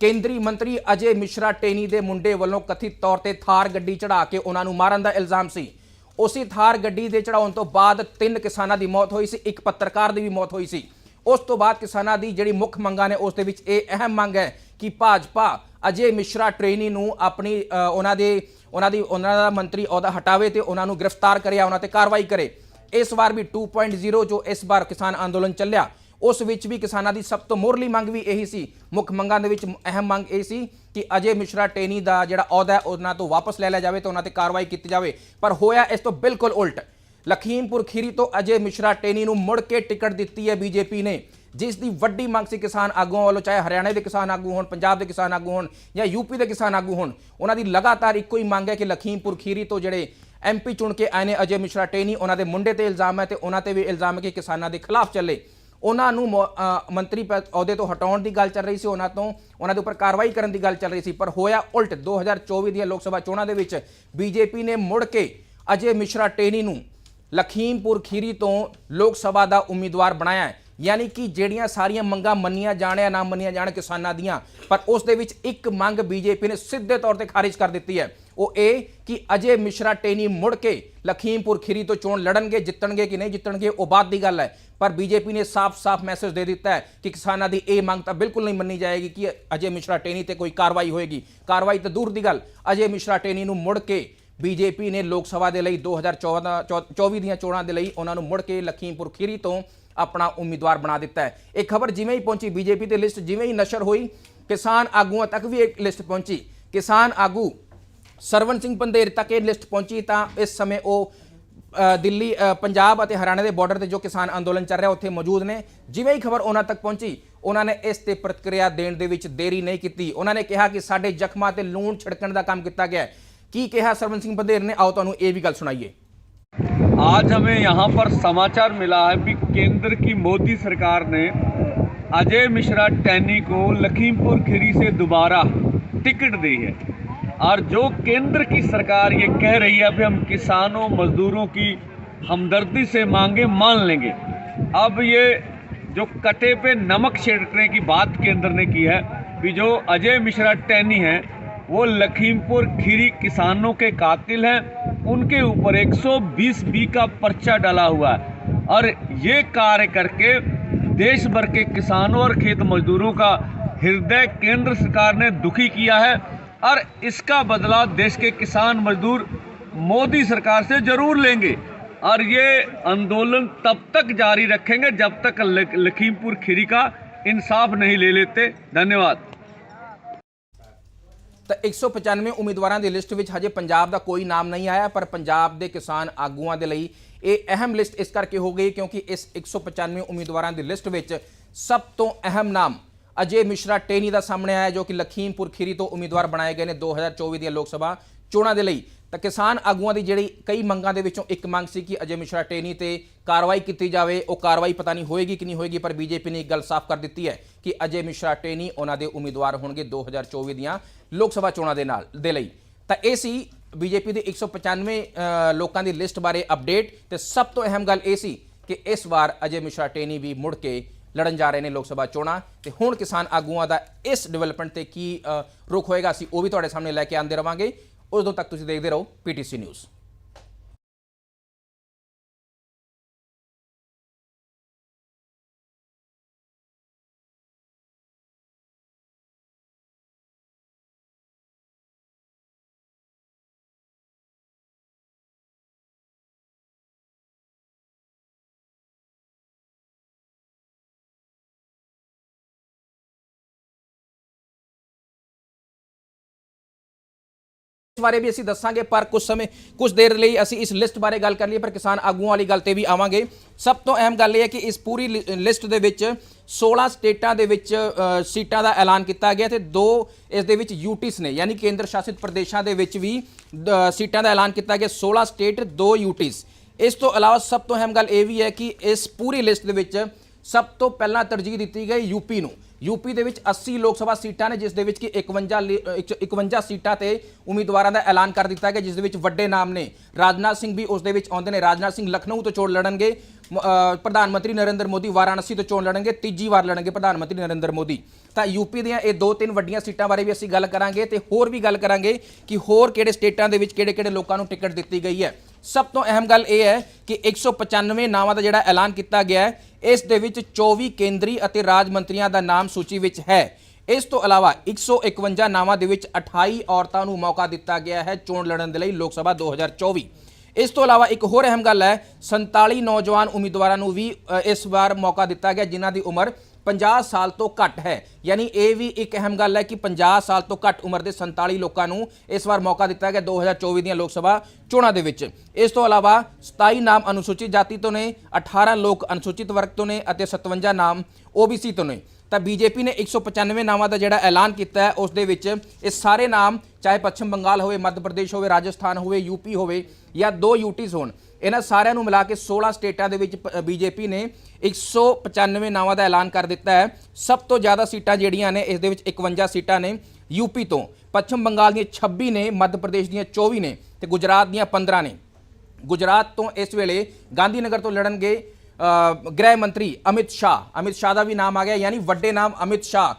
Speaker 1: ਕੇਂਦਰੀ ਮੰਤਰੀ ਅਜੇ ਮਿਸ਼ਰਾ ਟੇਨੀ ਦੇ ਮੁੰਡੇ ਵੱਲੋਂ ਕਥਿਤ ਤੌਰ ਤੇ ਥਾਰ ਗੱਡੀ ਚੜਾ ਕੇ ਉਹਨਾਂ ਨੂੰ ਮਾਰਨ ਦਾ ਇਲਜ਼ਾਮ ਸੀ। ਉਸੇ ਥਾਰ ਗੱਡੀ ਦੇ ਚੜਾਉਣ ਤੋਂ ਬਾਅਦ ਤਿੰਨ ਕਿਸਾਨਾਂ ਦੀ ਮੌਤ ਹੋਈ ਸੀ, ਇੱਕ ਪੱਤਰਕਾਰ ਦੀ ਵੀ ਮੌਤ ਹੋਈ ਸੀ। ਉਸ ਤੋਂ ਬਾਅਦ ਕਿਸਾਨਾਂ ਦੀ ਜਿਹੜੀ ਮੁੱਖ ਮੰਗਾਂ ਨੇ, ਉਸ ਦੇ ਵਿੱਚ ਇਹ ਅਹਿਮ ਮੰਗ ਹੈ ਕਿ ਭਾਜਪਾ ਅਜੇ ਮਿਸ਼ਰਾ ਟ੍ਰੇਨੀ ਨੂੰ ਆਪਣੀ ਉਹਨਾਂ ਦੇ, ਉਹਨਾਂ ਦੀ, ਉਹਨਾਂ ਦਾ ਮੰਤਰੀ ਅਹੁਦਾ ਹਟਾਵੇ ਤੇ ਉਹਨਾਂ ਨੂੰ ਗ੍ਰਿਫਤਾਰ ਕਰੇ ਜਾਂ ਉਹਨਾਂ ਤੇ ਕਾਰਵਾਈ ਕਰੇ। ਇਸ ਵਾਰ ਵੀ 2.0 ਜੋ ਇਸ ਵਾਰ ਕਿਸਾਨ ਅੰਦੋਲਨ ਚੱਲਿਆ ਉਸ ਵਿੱਚ ਵੀ ਕਿਸਾਨਾਂ ਦੀ ਸਭ ਤੋਂ ਮੋਰਲੀ ਮੰਗ ਵੀ ਇਹੀ ਸੀ। ਮੁੱਖ ਮੰਗਾਂ ਦੇ ਵਿੱਚ ਅਹਿਮ ਮੰਗ ਇਹ ਸੀ ਕਿ ਅਜੇ ਮਿਸ਼ਰਾ ਟੇਨੀ ਦਾ ਜਿਹੜਾ ਅਹੁਦਾ ਹੈ, ਉਹਨਾਂ ਤੋਂ ਵਾਪਸ ਲੈ ਲਿਆ ਜਾਵੇ ਤੇ ਉਹਨਾਂ ਤੇ ਕਾਰਵਾਈ ਕੀਤੀ ਜਾਵੇ। ਪਰ ਹੋਇਆ ਇਸ ਤੋਂ ਬਿਲਕੁਲ ਉਲਟ। ਲਖੀਮਪੁਰ ਖੀਰੀ ਤੋਂ ਅਜੇ ਮਿਸ਼ਰਾ ਟੇਨੀ ਨੂੰ ਮੁੜ ਕੇ ਟਿਕਟ ਦਿੱਤੀ ਹੈ ਬੀਜੇਪੀ ਨੇ। ਜਿਸ ਦੀ ਵੱਡੀ ਮੰਗ ਸੀ ਕਿਸਾਨ ਆਗੂਆਂ ਵੱਲੋਂ, ਚਾਹੇ ਹਰਿਆਣਾ ਦੇ ਕਿਸਾਨ ਆਗੂ ਹੋਣ, ਪੰਜਾਬ ਦੇ ਕਿਸਾਨ ਆਗੂ ਹੋਣ ਜਾਂ ਯੂਪੀ ਦੇ ਕਿਸਾਨ ਆਗੂ ਹੋਣ, ਉਹਨਾਂ ਦੀ ਲਗਾਤਾਰ ਇੱਕੋ ਹੀ ਮੰਗ ਹੈ ਕਿ ਲਖੀਮਪੁਰ ਖੀਰੀ ਤੋਂ ਜਿਹੜੇ ਐਮਪੀ ਚੁਣ ਕੇ ਆਏ ਨੇ ਅਜੇ ਮਿਸ਼ਰਾ ਟੇਨੀ, ਉਹਨਾਂ ਦੇ ਮੁੰਡੇ ਤੇ ਇਲਜ਼ਾਮ ਹੈ ਤੇ ਉਹਨਾਂ ਤੇ ਵੀ ਇਲਜ਼ਾਮ ਹੈ ਕਿ ਕਿਸਾਨਾਂ ਦੇ ਖਿਲਾਫ ਚੱਲੇ। ਉਹਨਾਂ ਨੂੰ ਮੌ- ਮੰਤਰੀ ਪਦ- ਅਹੁਦੇ ਤੋਂ ਹਟਾਉਣ ਦੀ ਗੱਲ ਚੱਲ ਰਹੀ ਸੀ, ਉਹਨਾਂ ਤੋਂ ਉਹਨਾਂ ਦੇ ਉੱਪਰ ਕਾਰਵਾਈ ਕਰਨ ਦੀ ਗੱਲ ਚੱਲ ਰਹੀ ਸੀ, ਪਰ ਹੋਇਆ ਉਲਟ। 2024 ਦੀਆਂ ਲੋਕ ਸਭਾ ਚੋਣਾਂ ਦੇ ਵਿੱਚ ਬੀਜੇਪੀ ਨੇ ਮੁੜ ਕੇ ਅਜੇ ਮਿਸ਼ਰਾ ਟੇਨੀ ਨੂੰ ਲਖੀਮਪੁਰ ਖੀਰੀ ਤੋਂ ਲੋਕ ਸਭਾ ਦਾ ਉਮੀਦਵਾਰ ਬਣਾਇਆ ਹੈ। ਯਾਨੀ ਕਿ ਜਿਹੜੀਆਂ ਸਾਰੀਆਂ ਮੰਗਾਂ ਮੰਨੀਆਂ ਜਾਣ ਜਾਂ ਨਾ ਮੰਨੀਆਂ ਜਾਣ ਕਿਸਾਨਾਂ ਦੀਆਂ, ਪਰ ਉਸ ਦੇ ਵਿੱਚ ਇੱਕ ਮੰਗ ਬੀਜੇਪੀ ਨੇ ਸਿੱਧੇ ਤੌਰ ਤੇ ਖਾਰਿਜ ਕਰ ਦਿੱਤੀ ਹੈ। ਉਹ ਇਹ ਕਿ ਅਜੇ ਮਿਸ਼ਰਾ ਟੇਨੀ ਮੁੜ ਕੇ ਲਖੀਮਪੁਰ ਖੀਰੀ ਤੋਂ ਚੋਣ ਲੜਨਗੇ, ਜਿੱਤਣਗੇ ਕਿ ਨਹੀਂ ਜਿੱਤਣਗੇ, ਉਹ ਬਾਤ ਦੀ ਗੱਲ ਹੈ। ਪਰ ਬੀਜੇਪੀ ਨੇ ਸਾਫ਼-ਸਾਫ਼ ਮੈਸੇਜ ਦੇ ਦਿੱਤਾ ਹੈ ਕਿ ਕਿਸਾਨਾਂ ਦੀ ਇਹ ਮੰਗ ਤਾਂ ਬਿਲਕੁਲ ਨਹੀਂ ਮੰਨੀ ਜਾਏਗੀ ਕਿ ਅਜੇ ਮਿਸ਼ਰਾ ਟੇਨੀ ਤੇ ਕੋਈ ਕਾਰਵਾਈ ਹੋਏਗੀ। ਕਾਰਵਾਈ ਤਾਂ ਦੂਰ ਦੀ ਗੱਲ, ਅਜੇ ਮਿਸ਼ਰਾ ਟੇਨੀ ਨੂੰ ਮੁੜ ਕੇ ਬੀਜੇਪੀ ਨੇ ਲੋਕ ਸਭਾ ਦੇ ਲਈ 2014 24 ਦੀਆਂ ਚੋਣਾਂ ਦੇ ਲਈ ਉਹਨਾਂ ਨੂੰ ਮੁੜ ਕੇ ਲਖੀਮਪੁਰ ਖੀਰੀ ਤੋਂ ਆਪਣਾ ਉਮੀਦਵਾਰ ਬਣਾ ਦਿੱਤਾ ਹੈ। ਇਹ ਖਬਰ ਜਿਵੇਂ ਹੀ ਪਹੁੰਚੀ, ਬੀਜੇਪੀ ਦੀ ਲਿਸਟ ਜਿਵੇਂ ਹੀ ਨਸ਼ਰ ਹੋਈ, ਕਿਸਾਨ ਆਗੂਆਂ ਤੱਕ ਵੀ ਇੱਕ ਲਿਸਟ ਪਹੁੰਚੀ। ਕਿਸਾਨ ਆਗੂ ਸਰਵਨ ਸਿੰਘ ਪੰਦੇਰ ਤੱਕ ਇਹ ਲਿਸਟ ਪਹੁੰਚੀ ਤਾਂ ਇਸ ਸਮੇਂ ਉਹ ਦਿੱਲੀ ਪੰਜਾਬ ਅਤੇ ਹਰਿਆਣਾ ਦੇ ਬਾਰਡਰ ਤੇ ਜੋ ਕਿਸਾਨ ਅੰਦੋਲਨ ਚੱਲ ਰਿਹਾ, ਉੱਥੇ ਮੌਜੂਦ ਨੇ। ਜਿਵੇਂ ਹੀ ਖਬਰ ਉਹਨਾਂ ਤੱਕ ਪਹੁੰਚੀ, ਉਹਨਾਂ ਨੇ ਇਸ ਤੇ ਪ੍ਰਤੀਕਿਰਿਆ ਦੇਣ ਦੇ ਵਿੱਚ ਦੇਰੀ ਨਹੀਂ ਕੀਤੀ। ਉਹਨਾਂ ਨੇ ਕਿਹਾ ਕਿ ਸਾਡੇ ਜ਼ਖਮਾਂ ਤੇ ਲੂਣ ਛਿੜਕਣ ਦਾ ਕੰਮ ਕੀਤਾ ਗਿਆ ਕੀ ਕਿਹਾ ਸਰਵਨ ਸਿੰਘ ਪੰਦੇਰ ਨੇ? ਆਓ ਤੁਹਾਨੂੰ ਇਹ ਵੀ ਗੱਲ ਸੁਣਾਈਏ।
Speaker 2: आज हमें यहाँ पर समाचार मिला है कि केंद्र की मोदी सरकार ने अजय मिश्रा टैनी को लखीमपुर खीरी से दोबारा टिकट दी है। और जो केंद्र की सरकार ये कह रही है कि हम किसानों, मजदूरों की हमदर्दी से मांगे, मान लेंगे। अब ये जो कटे पे नमक छिड़कने की बात केंद्र ने की है कि जो अजय मिश्रा टैनी है, वो लखीमपुर खीरी किसानों के कातिल हैं। उनके ऊपर 120 बी का पर्चा डाला हुआ है। और ये कार्य करके देश भर के किसानों और खेत मजदूरों का हृदय केंद्र सरकार ने दुखी किया है। और इसका बदला देश के किसान मजदूर मोदी सरकार से ज़रूर लेंगे। और ये आंदोलन तब तक जारी रखेंगे जब तक लखीमपुर खीरी का इंसाफ नहीं ले लेते। धन्यवाद।
Speaker 1: ਤਾਂ 195 ਉਮੀਦਵਾਰਾਂ ਦੀ ਲਿਸਟ ਵਿੱਚ ਹਜੇ ਪੰਜਾਬ ਦਾ ਕੋਈ ਨਾਮ ਨਹੀਂ ਆਇਆ, ਪਰ ਪੰਜਾਬ ਦੇ ਕਿਸਾਨ ਆਗੂਆਂ ਦੇ ਲਈ ਇਹ ਅਹਿਮ ਲਿਸਟ ਇਸ ਕਰਕੇ ਹੋ ਗਈ ਕਿਉਂਕਿ ਇਸ 195 ਉਮੀਦਵਾਰਾਂ ਦੀ ਲਿਸਟ ਵਿੱਚ ਸਭ ਤੋਂ ਅਹਿਮ ਨਾਮ ਅਜੇ ਮਿਸ਼ਰਾ ਟੇਨੀ ਦਾ ਸਾਹਮਣੇ ਆਇਆ, ਜੋ ਕਿ ਲਖੀਮਪੁਰ ਖੀਰੀ ਤੋਂ ਉਮੀਦਵਾਰ ਬਣਾਏ ਗਏ ਨੇ 2024 ਦੀਆਂ ਲੋਕ ਸਭਾ ਚੋਣਾਂ ਦੇ ਲਈ। ਤਾਂ ਕਿਸਾਨ ਆਗੂਆਂ ਦੀ ਜਿਹੜੀ ਕਈ ਮੰਗਾਂ ਦੇ ਵਿੱਚੋਂ ਇੱਕ ਮੰਗ ਸੀ ਕਿ ਅਜੇ ਮਿਸ਼ਰਾ ਟੇਨੀ ਤੇ ਕਾਰਵਾਈ ਕੀਤੀ ਜਾਵੇ ਉਹ ਕਾਰਵਾਈ ਪਤਾ ਨਹੀਂ ਹੋਏਗੀ ਕਿ ਨਹੀਂ ਹੋਏਗੀ ਪਰ ਬੀਜੇਪੀ ਨੇ ਇੱਕ ਗੱਲ ਸਾਫ਼ ਕਰ ਦਿੱਤੀ ਹੈ ਕਿ ਅਜੇ ਮਿਸ਼ਰਾ ਟੇਨੀ ਉਹਨਾਂ ਦੇ ਉਮੀਦਵਾਰ ਹੋਣਗੇ 2024 ਦੀਆਂ ਲੋਕ ਸਭਾ ਚੋਣਾਂ ਦੇ ਨਾਲ ਦੇ ਲਈ। ਤਾਂ ਇਹ ਸੀ ਬੀਜੇਪੀ ਦੇ 195 ਅ, ਲੋਕਾਂ ਦੀ ਲਿਸਟ ਬਾਰੇ ਅਪਡੇਟ ਤੇ ਸਭ ਤੋਂ ਅਹਿਮ ਗੱਲ ਇਹ ਸੀ ਕਿ ਇਸ ਵਾਰ ਅਜੇ ਮਿਸ਼ਰਾ ਟੇਨੀ ਵੀ ਮੁੜ ਕੇ ਲੜਨ ਜਾ ਰਹੇ ਨੇ ਲੋਕ ਸਭਾ ਚੋਣਾਂ ਤੇ ਹੁਣ ਕਿਸਾਨ ਆਗੂਆਂ ਦਾ ਇਸ ਡਿਵੈਲਪਮੈਂਟ ਤੇ ਕੀ ਅ, ਰੁਖ ਹੋਏਗਾ ਅਸੀਂ ਉਹ ਵੀ ਤੁਹਾਡੇ ਸਾਹਮਣੇ ਲੈ ਕੇ ਆਉਂਦੇ ਰਵਾਂਗੇ। ਉਦੋਂ ਤੱਕ ਤੁਸੀਂ ਦੇਖਦੇ ਰਹੋ ਪੀਟੀਸੀ ਨਿਊਜ਼ ਇਸ ਬਾਰੇ ਵੀ ਅਸੀਂ ਦੱਸਾਂਗੇ, ਪਰ ਕੁਝ ਸਮੇਂ ਕੁਝ ਦੇਰ ਲਈ ਅਸੀਂ ਇਸ ਲਿਸਟ ਬਾਰੇ ਗੱਲ ਕਰ ਲਈਏ, ਪਰ ਕਿਸਾਨ ਆਗੂਆਂ ਵਾਲੀ ਗੱਲ ਤੇ ਵੀ ਆਵਾਂਗੇ। ਸਭ ਤੋਂ ਅਹਿਮ ਗੱਲ ਇਹ ਹੈ ਕਿ ਇਸ ਪੂਰੀ ਲਿ- ਲਿਸਟ ਦੇ ਵਿੱਚ 16 ਸਟੇਟਾਂ ਦੇ ਵਿੱਚ ਸੀਟਾਂ ਦਾ ਐਲਾਨ ਕੀਤਾ ਗਿਆ। ਤੇ ਦੋ ਇਸ ਦੇ ਵਿੱਚ ਯੂਟੀਸ ਨੇ, ਯਾਨੀ ਕੇਂਦਰ ਸ਼ਾਸਿਤ ਪ੍ਰਦੇਸ਼ਾਂ ਦੇ ਵਿੱਚ ਵੀ ਸੀਟਾਂ ਦਾ ਐਲਾਨ ਕੀਤਾ ਗਿਆ। 16 ਸਟੇਟ, ਦੋ ਯੂਟੀਸ ਇਸ ਤੋਂ ਇਲਾਵਾ ਸਭ ਤੋਂ ਅਹਿਮ ਗੱਲ ਇਹ ਵੀ ਹੈ ਕਿ ਇਸ ਪੂਰੀ ਲਿਸਟ ਦੇ ਵਿੱਚ ਸਭ ਤੋਂ ਪਹਿਲਾਂ ਤਰਜੀਹ ਦਿੱਤੀ ਗਈ ਯੂਪੀ ਨੂੰ। ਯੂਪੀ ਦੇ ਵਿੱਚ 80 ਲੋਕ ਸਭਾ ਸੀਟਾਂ ਨੇ, ਜਿਸ ਦੇ ਵਿੱਚ ਕਿ 51 ਲਿ- ਇੱਕ- 51 ਸੀਟਾਂ ਤੇ ਉਮੀਦਵਾਰਾਂ ਦਾ ਐਲਾਨ ਕਰ ਦਿੱਤਾ ਗਿਆ, ਜਿਸ ਦੇ ਵਿੱਚ ਵੱਡੇ ਨਾਮ ਨੇ। ਰਾਜਨਾਥ ਸਿੰਘ ਵੀ ਉਸ ਦੇ ਵਿੱਚ ਆਉਂਦੇ ਨੇ। ਰਾਜਨਾਥ ਸਿੰਘ ਲਖਨਊ ਤੋਂ ਚੋਣ ਲੜਨਗੇ। ਪ੍ਰਧਾਨ ਮੰਤਰੀ ਨਰਿੰਦਰ ਮੋਦੀ ਵਾਰਾਣਸੀ ਤੋਂ ਚੋਣ ਲੜਨਗੇ, ਤੀਜੀ ਵਾਰ ਲੜਨਗੇ ਪ੍ਰਧਾਨ ਮੰਤਰੀ ਨਰਿੰਦਰ ਮੋਦੀ। ਤਾਂ ਯੂਪੀ ਦੀਆਂ ਇਹ ਦੋ ਤਿੰਨ ਵੱਡੀਆਂ ਸੀਟਾਂ ਬਾਰੇ ਵੀ ਅਸੀਂ ਗੱਲ ਕਰਾਂਗੇ ਤੇ ਹੋਰ ਵੀ ਗੱਲ ਕਰਾਂਗੇ ਕਿ ਹੋਰ ਕਿਹੜੇ ਸਟੇਟਾਂ ਦੇ ਵਿੱਚ ਕਿਹੜੇ-ਕਿਹੜੇ ਲੋਕਾਂ ਨੂੰ ਟਿਕਟ ਦਿੱਤੀ ਗਈ ਹੈ। ਸਭ ਤੋਂ ਅਹਿਮ ਗੱਲ ਇਹ ਹੈ ਕਿ 195 ਨਾਵਾਂ ਦਾ ਜਿਹੜਾ ਐਲਾਨ ਕੀਤਾ ਗਿਆ ਹੈ, ਇਸ ਦੇ ਵਿੱਚ 24 ਕੇਂਦਰੀ ਅਤੇ ਰਾਜ ਮੰਤਰੀਆਂ ਦਾ ਨਾਮ ਸੂਚੀ ਵਿੱਚ ਹੈ। ਇਸ ਤੋਂ ਇਲਾਵਾ 151 ਨਾਵਾਂ ਦੇ ਵਿੱਚ 28 ਔਰਤਾਂ ਨੂੰ ਮੌਕਾ ਦਿੱਤਾ ਗਿਆ ਹੈ ਚੋਣ ਲੜਨ ਦੇ ਲਈ ਲੋਕ ਸਭਾ 2024 ਇਸ ਤੋਂ ਇਲਾਵਾ ਇੱਕ ਹੋਰ ਅਹਿਮ ਗੱਲ ਹੈ 47 ਨੌਜਵਾਨ ਉਮੀਦਵਾਰਾਂ ਨੂੰ ਵੀ ਇਸ ਵਾਰ ਮੌਕਾ ਦਿੱਤਾ ਗਿਆ, ਜਿਨ੍ਹਾਂ ਦੀ ਉਮਰ 50 ਸਾਲ ਤੋਂ ਘੱਟ ਹੈ। ਯਾਨੀ ਇਹ ਵੀ ਇੱਕ ਅਹਿਮ ਗੱਲ ਹੈ ਕਿ 50 ਸਾਲ ਤੋਂ ਘੱਟ ਉਮਰ ਦੇ 47 ਲੋਕਾਂ ਨੂੰ ਇਸ ਵਾਰ ਮੌਕਾ ਦਿੱਤਾ ਗਿਆ 2024 ਦੀਆਂ ਲੋਕ ਸਭਾ ਚੋਣਾਂ ਦੇ ਵਿੱਚ। ਇਸ ਤੋਂ ਇਲਾਵਾ 27 ਨਾਮ ਅਨੁਸੂਚਿਤ ਜਾਤੀ ਤੋਂ ਨੇ 18 ਲੋਕ ਅਨੁਸੂਚਿਤ ਵਰਗ ਤੋਂ ਨੇ ਅਤੇ 57 ਨਾਮ OBC ਤੋਂ ਨੇ। ਤਾਂ ਬੀਜੇਪੀ ਨੇ 195 ਨਾਵਾਂ ਦਾ ਜਿਹੜਾ ਐਲਾਨ ਕੀਤਾ ਹੈ, ਉਸ ਦੇ ਵਿੱਚ ਇਹ ਸਾਰੇ ਨਾਮ ਚਾਹੇ ਪੱਛਮ ਬੰਗਾਲ ਹੋਵੇ, ਮੱਧ ਪ੍ਰਦੇਸ਼ ਹੋਵੇ, ਰਾਜਸਥਾਨ ਹੋਵੇ, ਯੂਪੀ ਹੋਵੇ ਜਾਂ ਦੋ ਯੂਟੀਜ਼ ਹੋਣ, ਇਹਨਾਂ ਸਾਰਿਆਂ ਨੂੰ ਮਿਲਾ ਕੇ 16 ਸਟੇਟਾਂ ਦੇ ਵਿੱਚ ਬੀਜੇਪੀ ਨੇ 195 ਨਾਵਾਂ ਦਾ ਐਲਾਨ ਕਰ ਦਿੱਤਾ ਹੈ। ਸਭ ਤੋਂ ਜ਼ਿਆਦਾ ਸੀਟਾਂ ਜਿਹੜੀਆਂ ਨੇ, ਇਸ ਦੇ ਵਿੱਚ 51 ਸੀਟਾਂ ਨੇ ਯੂਪੀ ਤੋਂ। ਪੱਛਮ ਬੰਗਾਲ ਦੀਆਂ 26 ਨੇ, ਮੱਧ ਪ੍ਰਦੇਸ਼ ਦੀਆਂ 24 ਨੇ ਤੇ ਗੁਜਰਾਤ ਦੀਆਂ 15 ਨੇ। ਗੁਜਰਾਤ ਤੋਂ ਇਸ ਵੇਲੇ ਗਾਂਧੀ ਨਗਰ ਤੋਂ ਲੜਨਗੇ ਗ੍ਰਹਿ ਮੰਤਰੀ ਅਮਿਤ ਸ਼ਾਹ ਅਮਿਤ ਸ਼ਾਹ ਦਾ ਵੀ ਨਾਮ ਆ ਗਿਆ, ਯਾਨੀ ਵੱਡੇ ਨਾਮ ਅਮਿਤ ਸ਼ਾਹ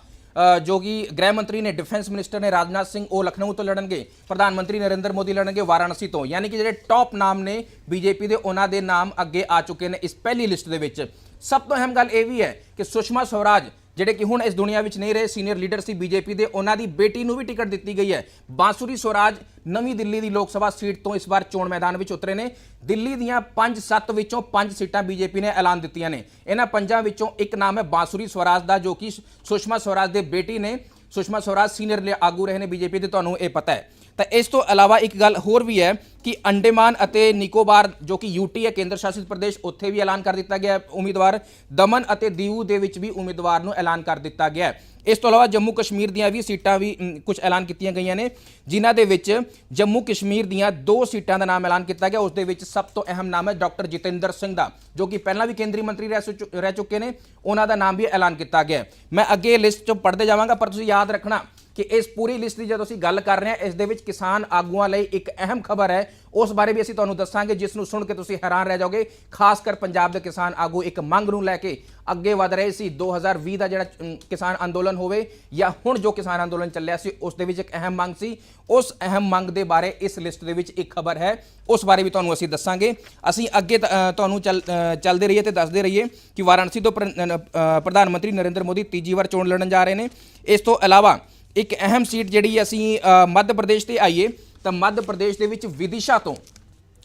Speaker 1: ਜੋ ਕਿ ਗ੍ਰਹਿ ਮੰਤਰੀ ਨੇ, ਡਿਫੈਂਸ ਮਿਨਿਸਟਰ ਨੇ ਰਾਜਨਾਥ ਸਿੰਘ ਉਹ ਲਖਨਊ ਤੋਂ ਲੜਨਗੇ, ਪ੍ਰਧਾਨ ਮੰਤਰੀ ਨਰਿੰਦਰ ਮੋਦੀ ਲੜਨਗੇ, ਵਾਰਾਣਸੀ ਤੋਂ। ਯਾਨੀ ਕਿ ਜਿਹੜੇ ਟੌਪ ਨਾਮ ਨੇ ਬੀਜੇਪੀ ਦੇ, ਉਹਨਾਂ ਦੇ ਨਾਮ ਅੱਗੇ ਆ ਚੁੱਕੇ ਨੇ ਇਸ ਪਹਿਲੀ ਲਿਸਟ ਦੇ ਵਿੱਚ। ਸਭ ਤੋਂ ਅਹਿਮ ਗੱਲ ਇਹ ਵੀ ਹੈ ਕਿ ਸੁਸ਼ਮਾ ਸਵਰਾਜ ਜਿਹੜੇ ਕਿ ਹੁਣ ਇਸ ਦੁਨੀਆ ਵਿੱਚ ਨਹੀਂ ਰਹੇ ਸੀਨੀਅਰ ਲੀਡਰ ਸੀ ਬੀਜੇਪੀ ਦੇ, ਉਹਨਾਂ ਦੀ ਬੇਟੀ ਨੂੰ ਵੀ ਟਿਕਟ ਦਿੱਤੀ ਗਈ ਹੈ। ਬਾਂਸੁਰੀ ਸਵਰਾਜ ਨਵੀਂ ਦਿੱਲੀ ਦੀ ਲੋਕ ਸਭਾ ਸੀਟ ਤੋਂ ਇਸ ਵਾਰ ਚੋਣ ਮੈਦਾਨ ਵਿੱਚ ਉਤਰੇ ਨੇ। ਦਿੱਲੀ ਦੀਆਂ 5-7 ਵਿੱਚੋਂ 5 ਸੀਟਾਂ ਬੀਜੇਪੀ ਨੇ ਐਲਾਨ ਦਿੱਤੀਆਂ ਨੇ। ਇਹਨਾਂ ਪੰਜਾਂ ਵਿੱਚੋਂ ਇੱਕ ਨਾਮ ਹੈ ਬਾਂਸੁਰੀ ਸਵਰਾਜ ਦਾ, ਜੋ ਕਿ ਸੁਸ਼ਮਾ ਸਵਰਾਜ ਦੇ ਬੇਟੀ ਨੇ। ਸੁਸ਼ਮਾ ਸਵਰਾਜ ਸੀਨੀਅਰ ਆਗੂ ਰਹੇ ਨੇ ਬੀਜੇਪੀ ਦੇ, ਤੁਹਾਨੂੰ ਇਹ ਪਤਾ ਹੈ। ਤਾਂ ਇਸ ਤੋਂ ਇਲਾਵਾ ਇੱਕ ਗੱਲ ਹੋਰ ਵੀ ਹੈ ਕਿ ਅੰਡੇਮਾਨ ਅਤੇ ਨਿਕੋਬਾਰ, ਜੋ ਕਿ ਯੂਟੀ ਹੈ, ਕੇਂਦਰ ਸ਼ਾਸਿਤ ਪ੍ਰਦੇਸ਼, ਉੱਥੇ ਵੀ ਐਲਾਨ ਕਰ ਦਿੱਤਾ ਗਿਆ ਉਮੀਦਵਾਰ ਦਮਨ ਅਤੇ ਦੀਊ ਦੇ ਵਿੱਚ ਵੀ ਉਮੀਦਵਾਰ ਨੂੰ ਐਲਾਨ ਕਰ ਦਿੱਤਾ ਗਿਆ ਇਸ ਤੋਂ ਇਲਾਵਾ ਜੰਮੂ ਕਸ਼ਮੀਰ ਦੀਆਂ ਵੀ ਸੀਟਾਂ ਵੀ ਕੁਝ ਐਲਾਨ ਕੀਤੀਆਂ ਗਈਆਂ ਨੇ, ਜਿਨ੍ਹਾਂ ਦੇ ਵਿੱਚ ਜੰਮੂ ਕਸ਼ਮੀਰ ਦੀਆਂ ਦੋ ਸੀਟਾਂ ਦਾ ਨਾਮ ਐਲਾਨ ਕੀਤਾ ਗਿਆ। ਉਸ ਦੇ ਵਿੱਚ ਸਭ ਤੋਂ ਅਹਿਮ ਨਾਮ ਹੈ ਡਾਕਟਰ ਜਤਿੰਦਰ ਸਿੰਘ ਦਾ, ਜੋ ਕਿ ਪਹਿਲਾਂ ਵੀ ਕੇਂਦਰੀ ਮੰਤਰੀ ਰਹਿ ਸੁ- ਰਹਿ ਚੁੱਕੇ ਨੇ। ਉਹਨਾਂ ਦਾ ਨਾਮ ਵੀ ਐਲਾਨ ਕੀਤਾ ਗਿਆ ਮੈਂ ਅੱਗੇ ਲਿਸਟ ਚੋਂ ਪੜ੍ਹਦੇ ਜਾਵਾਂਗਾ, ਪਰ ਤੁਸੀਂ ਯਾਦ ਰੱਖਣਾ ਕਿ ਇਸ ਪੂਰੀ ਲਿਸਟ ਦੀ ਜਦੋਂ ਅਸੀਂ ਗੱਲ ਕਰ ਰਹੇ ਹਾਂ, ਇਸ ਦੇ ਵਿੱਚ ਕਿਸਾਨ ਆਗੂਆਂ ਲਈ ਇੱਕ ਅਹਿਮ ਖਬਰ ਹੈ। ਉਸ ਬਾਰੇ ਵੀ ਅਸੀਂ ਤੁਹਾਨੂੰ ਦੱਸਾਂਗੇ, ਜਿਸ ਨੂੰ ਸੁਣ ਕੇ ਤੁਸੀਂ ਹੈਰਾਨ ਰਹਿ ਜਾਓਗੇ। ਖਾਸ ਕਰ ਪੰਜਾਬ ਦੇ ਕਿਸਾਨ ਆਗੂ ਇੱਕ ਮੰਗ ਨੂੰ ਲੈ ਕੇ ਅੱਗੇ ਵਧ ਰਹੇ ਸੀ। 2020 ਦਾ ਜਿਹੜਾ ਕਿਸਾਨ ਅੰਦੋਲਨ ਹੋਵੇ ਜਾਂ ਹੁਣ ਜੋ ਕਿਸਾਨ ਅੰਦੋਲਨ ਚੱਲਿਆ ਸੀ, ਉਸ ਦੇ ਵਿੱਚ ਇੱਕ ਅਹਿਮ ਮੰਗ ਸੀ। ਉਸ ਅਹਿਮ ਮੰਗ ਦੇ ਬਾਰੇ ਇਸ ਲਿਸਟ ਦੇ ਵਿੱਚ ਇੱਕ ਖਬਰ ਹੈ। ਉਸ ਬਾਰੇ ਵੀ ਤੁਹਾਨੂੰ ਅਸੀਂ ਦੱਸਾਂਗੇ। ਅਸੀਂ ਅੱਗੇ ਤ- ਤੁਹਾਨੂੰ ਚੱਲ ਚੱਲਦੇ ਰਹੀਏ ਤੇ ਦੱਸਦੇ ਰਹੀਏ ਕਿ ਵਾਰਾਣਸੀ ਤੋਂ ਪ੍ਰਧਾਨ ਮੰਤਰੀ ਨਰਿੰਦਰ ਮੋਦੀ ਤੀਜੀ ਵਾਰ ਚੋਣ ਲੜਨ ਜਾ ਰਹੇ ਨੇ। ਇਸ ਤੋਂ ਇਲਾਵਾ ਇੱਕ ਅਹਿਮ ਸੀਟ ਜਿਹੜੀ ਅਸੀਂ ਮੱਧ ਪ੍ਰਦੇਸ਼ ਤੇ ਆਈਏ, ਤਾਂ ਮੱਧ ਪ੍ਰਦੇਸ਼ ਦੇ ਵਿੱਚ ਵਿਦਿਸ਼ਾ ਤੋਂ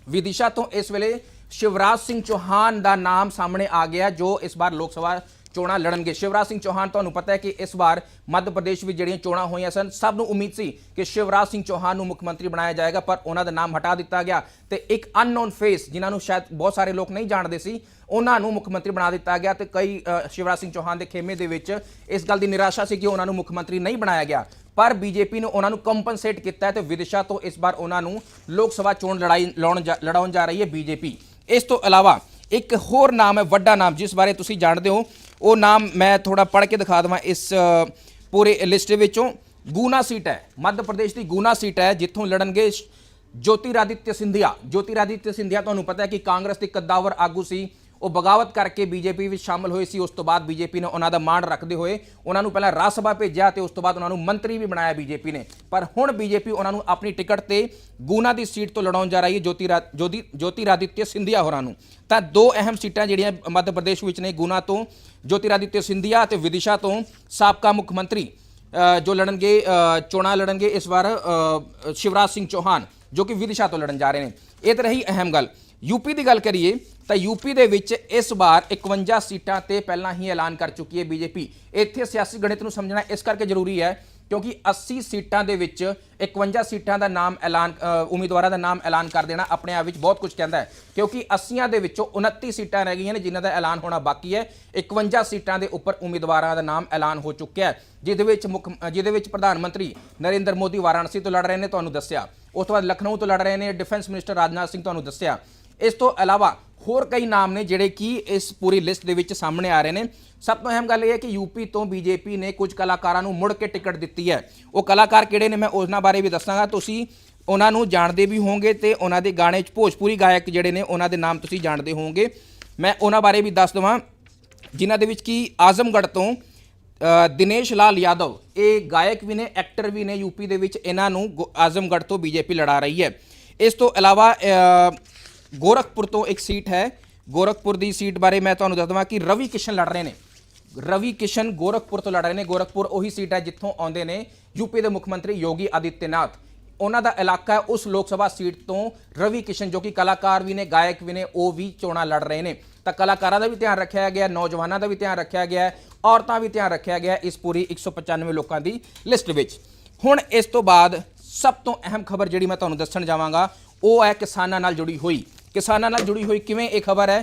Speaker 1: ਵਿਦਿਸ਼ਾ ਤੋਂ ਇਸ ਵੇਲੇ ਸ਼ਿਵਰਾਜ ਸਿੰਘ ਚੌਹਾਨ ਦਾ ਨਾਮ ਸਾਹਮਣੇ ਆ ਗਿਆ, ਜੋ ਇਸ ਵਾਰ ਲੋਕ ਸਭਾ ਚੋਣਾਂ ਲੜਨਗੇ। ਸ਼ਿਵਰਾਜ ਸਿੰਘ ਚੌਹਾਨ, ਤੁਹਾਨੂੰ ਪਤਾ ਹੈ ਕਿ ਇਸ ਵਾਰ ਮੱਧ ਪ੍ਰਦੇਸ਼ ਵਿੱਚ ਜਿਹੜੀਆਂ ਚੋਣਾਂ ਹੋਈਆਂ ਸਨ, ਸਭ ਨੂੰ ਉਮੀਦ ਸੀ ਕਿ ਸ਼ਿਵਰਾਜ ਸਿੰਘ ਚੌਹਾਨ ਨੂੰ ਮੁੱਖ ਮੰਤਰੀ ਬਣਾਇਆ ਜਾਏਗਾ, ਪਰ ਉਹਨਾਂ ਦਾ ਨਾਮ ਹਟਾ ਦਿੱਤਾ ਗਿਆ ਤੇ ਇੱਕ ਅਨਨੋਨ ਫੇਸ ਜਿਨ੍ਹਾਂ ਨੂੰ ਸ਼ਾਇਦ ਬਹੁਤ ਸਾਰੇ ਲੋਕ ਨਹੀਂ ਜਾਣਦੇ ਸੀ, ਉਹਨਾਂ ਨੂੰ ਮੁੱਖ ਮੰਤਰੀ ਬਣਾ ਦਿੱਤਾ ਗਿਆ ਤੇ ਕਈ ਸ਼ਿਵਰਾਜ ਸਿੰਘ ਚੌਹਾਨ ਦੇ ਖੇਮੇ ਦੇ ਵਿੱਚ ਇਸ ਗੱਲ ਦੀ ਨਿਰਾਸ਼ਾ ਸੀ ਕਿ ਉਹਨਾਂ ਨੂੰ ਮੁੱਖ ਮੰਤਰੀ ਨਹੀਂ ਬਣਾਇਆ ਗਿਆ। ਪਰ ਬੀਜੇਪੀ ਨੇ ਉਹਨਾਂ ਨੂੰ ਕੰਪਨਸੇਟ ਕੀਤਾ ਹੈ ਤੇ ਵਿਦਿਸ਼ਾ ਤੋਂ ਇਸ ਵਾਰ ਉਹਨਾਂ ਨੂੰ ਲੋਕ ਸਭਾ ਚੋਣ ਲੜਾਈ ਲਾਉਣ ਜਾ- ਲੜਾਉਣ ਜਾ ਰਹੀ ਹੈ ਬੀਜੇਪੀ। ਇਸ ਤੋਂ ਇਲਾਵਾ ਇੱਕ ਹੋਰ ਨਾਮ ਹੈ, ਵੱਡਾ ਨਾਮ, ਜਿਸ ਬਾਰੇ ਤੁਸੀਂ ਜਾਣਦੇ ਹੋ ਉਹ ਨਾਮ ਮੈਂ ਥੋੜਾ ਪੜ੍ਹ ਕੇ ਦਿਖਾ ਦਵਾਂ ਇਸ ਪੂਰੇ ਲਿਸਟ ਵਿੱਚੋਂ। ਗੂਨਾ ਸੀਟ ਹੈ, ਮੱਧ ਪ੍ਰਦੇਸ਼ ਦੀ ਗੂਨਾ ਸੀਟ ਹੈ, ਜਿੱਥੋਂ ਲੜਨਗੇ ਸ਼- ਜੋਤੀਰਾਦਿੱਤਿਆ ਸਿੰਧੀਆ। ਜੋਤੀਰਾਦਿੱਤਿਆ ਸਿੰਧੀਆ, ਤੁਹਾਨੂੰ ਪਤਾ ਹੈ ਕਿ ਕਾਂਗਰਸ ਦੇ ਕੱਦਾਵਰ ਆਗੂ ਸੀ। ਉਹ ਬਗਾਵਤ ਕਰਕੇ ਬੀਜੇਪੀ ਵਿੱਚ ਸ਼ਾਮਲ ਹੋਏ ਸੀ, ਉਸ ਤੋਂ ਬਾਅਦ ਬੀਜੇਪੀ ਨੇ ਉਹਨਾਂ ਦਾ ਮਾਣ ਰੱਖਦੇ ਹੋਏ ਉਹਨਾਂ ਨੂੰ ਪਹਿਲਾਂ ਰਾਜ ਸਭਾ ਭੇਜਿਆ ਤੇ ਉਸ ਤੋਂ ਬਾਅਦ ਉਹਨਾਂ ਨੂੰ ਮੰਤਰੀ ਵੀ ਬਣਾਇਆ ਬੀਜੇਪੀ ਨੇ। ਪਰ ਹੁਣ ਬੀਜੇਪੀ ਉਹਨਾਂ ਨੂੰ ਆਪਣੀ ਟਿਕਟ ਤੇ ਗੂਨਾ ਦੀ ਸੀਟ ਤੋਂ ਲੜਾਉਣ ਜਾ ਰਹੀ ਹੈ ਜੋਤੀਰਾ ਜੋਤੀ, ਜੋਤੀਰਾਦਿੱਤਿਆ ਸਿੰਧੀਆ ਹੋਰਾਂ ਨੂੰ। ਤਾਂ ਦੋ ਅਹਿਮ ਸੀਟਾਂ ਜਿਹੜੀਆਂ ਮੱਧ ਪ੍ਰਦੇਸ਼ ਵਿੱਚ ਨੇ, ਗੂਨਾ ਤੋਂ ਜੋਤੀਰਾਦਿੱਤਿਆ ਸਿੰਧੀਆ ਤੇ ਵਿਦਿਸ਼ਾ ਤੋਂ ਸਾਬਕਾ ਮੁੱਖ ਮੰਤਰੀ ਜੋ ਲੜਨਗੇ ਚੋਣਾਂ ਲੜਨਗੇ ਇਸ ਵਾਰ ਸ਼ਿਵਰਾਜ ਸਿੰਘ ਚੌਹਾਨ, ਜੋ ਕਿ ਵਿਦਿਸ਼ਾ ਤੋਂ ਲੜਨ ਜਾ ਰਹੇ ਨੇ। ਇਹ ਤਾਂ ਰਹੀ ਅਹਿਮ ਗੱਲ। ਯੂਪੀ ਦੀ ਗੱਲ ਕਰੀਏ ਤਾਂ ਯੂਪੀ ਦੇ ਵਿੱਚ ਇਸ ਵਾਰ 51 ਸੀਟਾਂ ਤੇ ਪਹਿਲਾਂ ਹੀ ਐਲਾਨ ਕਰ ਚੁੱਕੀ ਹੈ ਬੀਜੇਪੀ ਇੱਥੇ ਸਿਆਸੀ ਗਣਿਤ ਨੂੰ ਸਮਝਣਾ ਇਸ ਕਰਕੇ ਜ਼ਰੂਰੀ ਹੈ ਕਿਉਂਕਿ 80 ਸੀਟਾਂ ਦੇ ਵਿੱਚ 51 ਸੀਟਾਂ ਦਾ ਨਾਮ ਐਲਾਨ ਉਮੀਦਵਾਰਾਂ ਦਾ ਨਾਮ ਐਲਾਨ ਕਰ ਦੇਣਾ ਆਪਣੇ ਆਪ ਵਿੱਚ ਬਹੁਤ ਕੁਝ ਕਹਿੰਦਾ ਹੈ। ਕਿਉਂਕਿ 80 ਦੇ ਵਿੱਚੋਂ 29 ਸੀਟਾਂ ਰਹਿ ਗਈਆਂ ਨੇ ਜਿਨ੍ਹਾਂ ਦਾ ਐਲਾਨ ਹੋਣਾ ਬਾਕੀ ਹੈ। 51 ਸੀਟਾਂ ਦੇ ਉੱਪਰ ਉਮੀਦਵਾਰਾਂ ਦਾ ਨਾਮ ਐਲਾਨ ਹੋ ਚੁੱਕਿਆ ਹੈ, ਜਿਹਦੇ ਵਿੱਚ ਮੁੱਖ, ਜਿਹਦੇ ਵਿੱਚ ਪ੍ਰਧਾਨ ਮੰਤਰੀ ਨਰਿੰਦਰ ਮੋਦੀ ਵਾਰਾਣਸੀ ਤੋਂ ਲੜ ਰਹੇ ਨੇ, ਤੁਹਾਨੂੰ ਦੱਸਿਆ। ਉਸ ਤੋਂ ਬਾਅਦ ਲਖਨਊ ਤੋਂ ਲੜ ਰਹੇ ਨੇ, ਡਿਫੈਂਸ ਮਿਨਿਸਟਰ ਰਾਜਨਾਥ ਸਿੰਘ ਤੁਹਾਨੂੰ ਦੱਸਿਆ। ਇਸ ਤੋਂ ਇਲਾਵਾ ਹੋਰ ਕਈ ਨਾਮ ਨੇ ਜਿਹੜੇ ਕਿ ਇਸ ਪੂਰੀ ਲਿਸਟ ਦੇ ਵਿੱਚ ਸਾਹਮਣੇ ਆ ਰਹੇ ਨੇ। ਸਭ ਤੋਂ ਅਹਿਮ ਗੱਲ ਇਹ ਹੈ ਕਿ ਯੂਪੀ ਤੋਂ ਬੀਜੇਪੀ ਨੇ ਕੁਝ ਕਲਾਕਾਰਾਂ ਨੂੰ ਮੁੜ ਕੇ ਟਿਕਟ ਦਿੱਤੀ ਹੈ। ਉਹ ਕਲਾਕਾਰ ਕਿਹੜੇ ਨੇ ਮੈਂ ਉਹਨਾਂ ਬਾਰੇ ਵੀ ਦੱਸਾਂਗਾ। ਤੁਸੀਂ ਉਹਨਾਂ ਨੂੰ ਜਾਣਦੇ ਵੀ ਹੋਵੋਗੇ ਤੇ ਉਹਨਾਂ ਦੇ ਗਾਣੇ 'ਚ ਭੋਜਪੁਰੀ ਗਾਇਕ ਜਿਹੜੇ ਨੇ, ਉਹਨਾਂ ਦੇ ਨਾਮ ਤੁਸੀਂ ਜਾਣਦੇ ਹੋਵੋਗੇ। ਮੈਂ ਉਹਨਾਂ ਬਾਰੇ ਵੀ ਦੱਸ ਦਵਾਂ, ਜਿਨ੍ਹਾਂ ਦੇ ਵਿੱਚ ਕੀ ਆਜ਼ਮਗੜ੍ਹ ਤੋਂ ਦਿਨੇਸ਼ ਲਾਲ ਯਾਦਵ, ਇਹ ਗਾਇਕ ਵੀ ਨੇ, ਐਕਟਰ ਵੀ ਨੇ ਯੂਪੀ ਦੇ ਵਿੱਚ, ਇਹਨਾਂ ਨੂੰ ਗੋ- ਆਜ਼ਮਗੜ੍ਹ ਤੋਂ ਬੀਜੇਪੀ ਲੜਾ ਰਹੀ ਹੈ। ਇਸ ਤੋਂ ਇਲਾਵਾ ਗੋਰਖਪੁਰ ਤੋਂ ਇੱਕ ਸੀਟ ਹੈ। ਗੋਰਖਪੁਰ ਦੀ ਸੀਟ ਬਾਰੇ ਮੈਂ ਤੁਹਾਨੂੰ ਦੱਸ ਦਵਾਂ ਕਿ ਰਵੀ ਕਿਸ਼ਨ ਲੜ ਰਹੇ ਨੇ। ਰਵੀ ਕਿਸ਼ਨ ਗੋਰਖਪੁਰ ਤੋਂ ਲੜ ਰਹੇ ਨੇ। ਗੋਰਖਪੁਰ ਉਹੀ ਸੀਟ ਹੈ ਜਿੱਥੋਂ ਆਉਂਦੇ ਨੇ ਯੂਪੀ ਦੇ ਮੁੱਖ ਮੰਤਰੀ ਯੋਗੀ ਆਦਿੱਤਿਆਨਾਥ ਉਹਨਾਂ ਦਾ ਇਲਾਕਾ ਹੈ ਉਸ ਲੋਕ ਸਭਾ ਸੀਟ ਤੋਂ ਰਵੀ ਕਿਸ਼ਨ, ਜੋ ਕਿ ਕਲਾਕਾਰ ਵੀ ਨੇ, ਗਾਇਕ ਵੀ ਨੇ, ਉਹ ਵੀ ਚੋਣਾਂ ਲੜ ਰਹੇ ਨੇ। ਤਾਂ ਕਲਾਕਾਰਾਂ ਦਾ ਵੀ ਧਿਆਨ ਰੱਖਿਆ ਗਿਆ, ਨੌਜਵਾਨਾਂ ਦਾ ਵੀ ਧਿਆਨ ਰੱਖਿਆ ਗਿਆ, ਔਰਤਾਂ ਵੀ ਧਿਆਨ ਰੱਖਿਆ ਗਿਆ ਇਸ ਪੂਰੀ 195 ਲੋਕਾਂ ਦੀ ਲਿਸਟ ਵਿੱਚ। ਹੁਣ ਇਸ ਤੋਂ ਬਾਅਦ ਸਭ ਤੋਂ ਅਹਿਮ ਖਬਰ ਜਿਹੜੀ ਮੈਂ ਤੁਹਾਨੂੰ ਦੱਸਣ ਜਾਵਾਂਗਾ, ਉਹ ਹੈ ਕਿਸਾਨਾਂ ਨਾਲ ਜੁੜੀ ਹੋਈ। ਕਿਸਾਨਾਂ ਨਾਲ ਜੁੜੀ ਹੋਈ ਕਿਵੇਂ ਇਹ ਖਬਰ ਹੈ?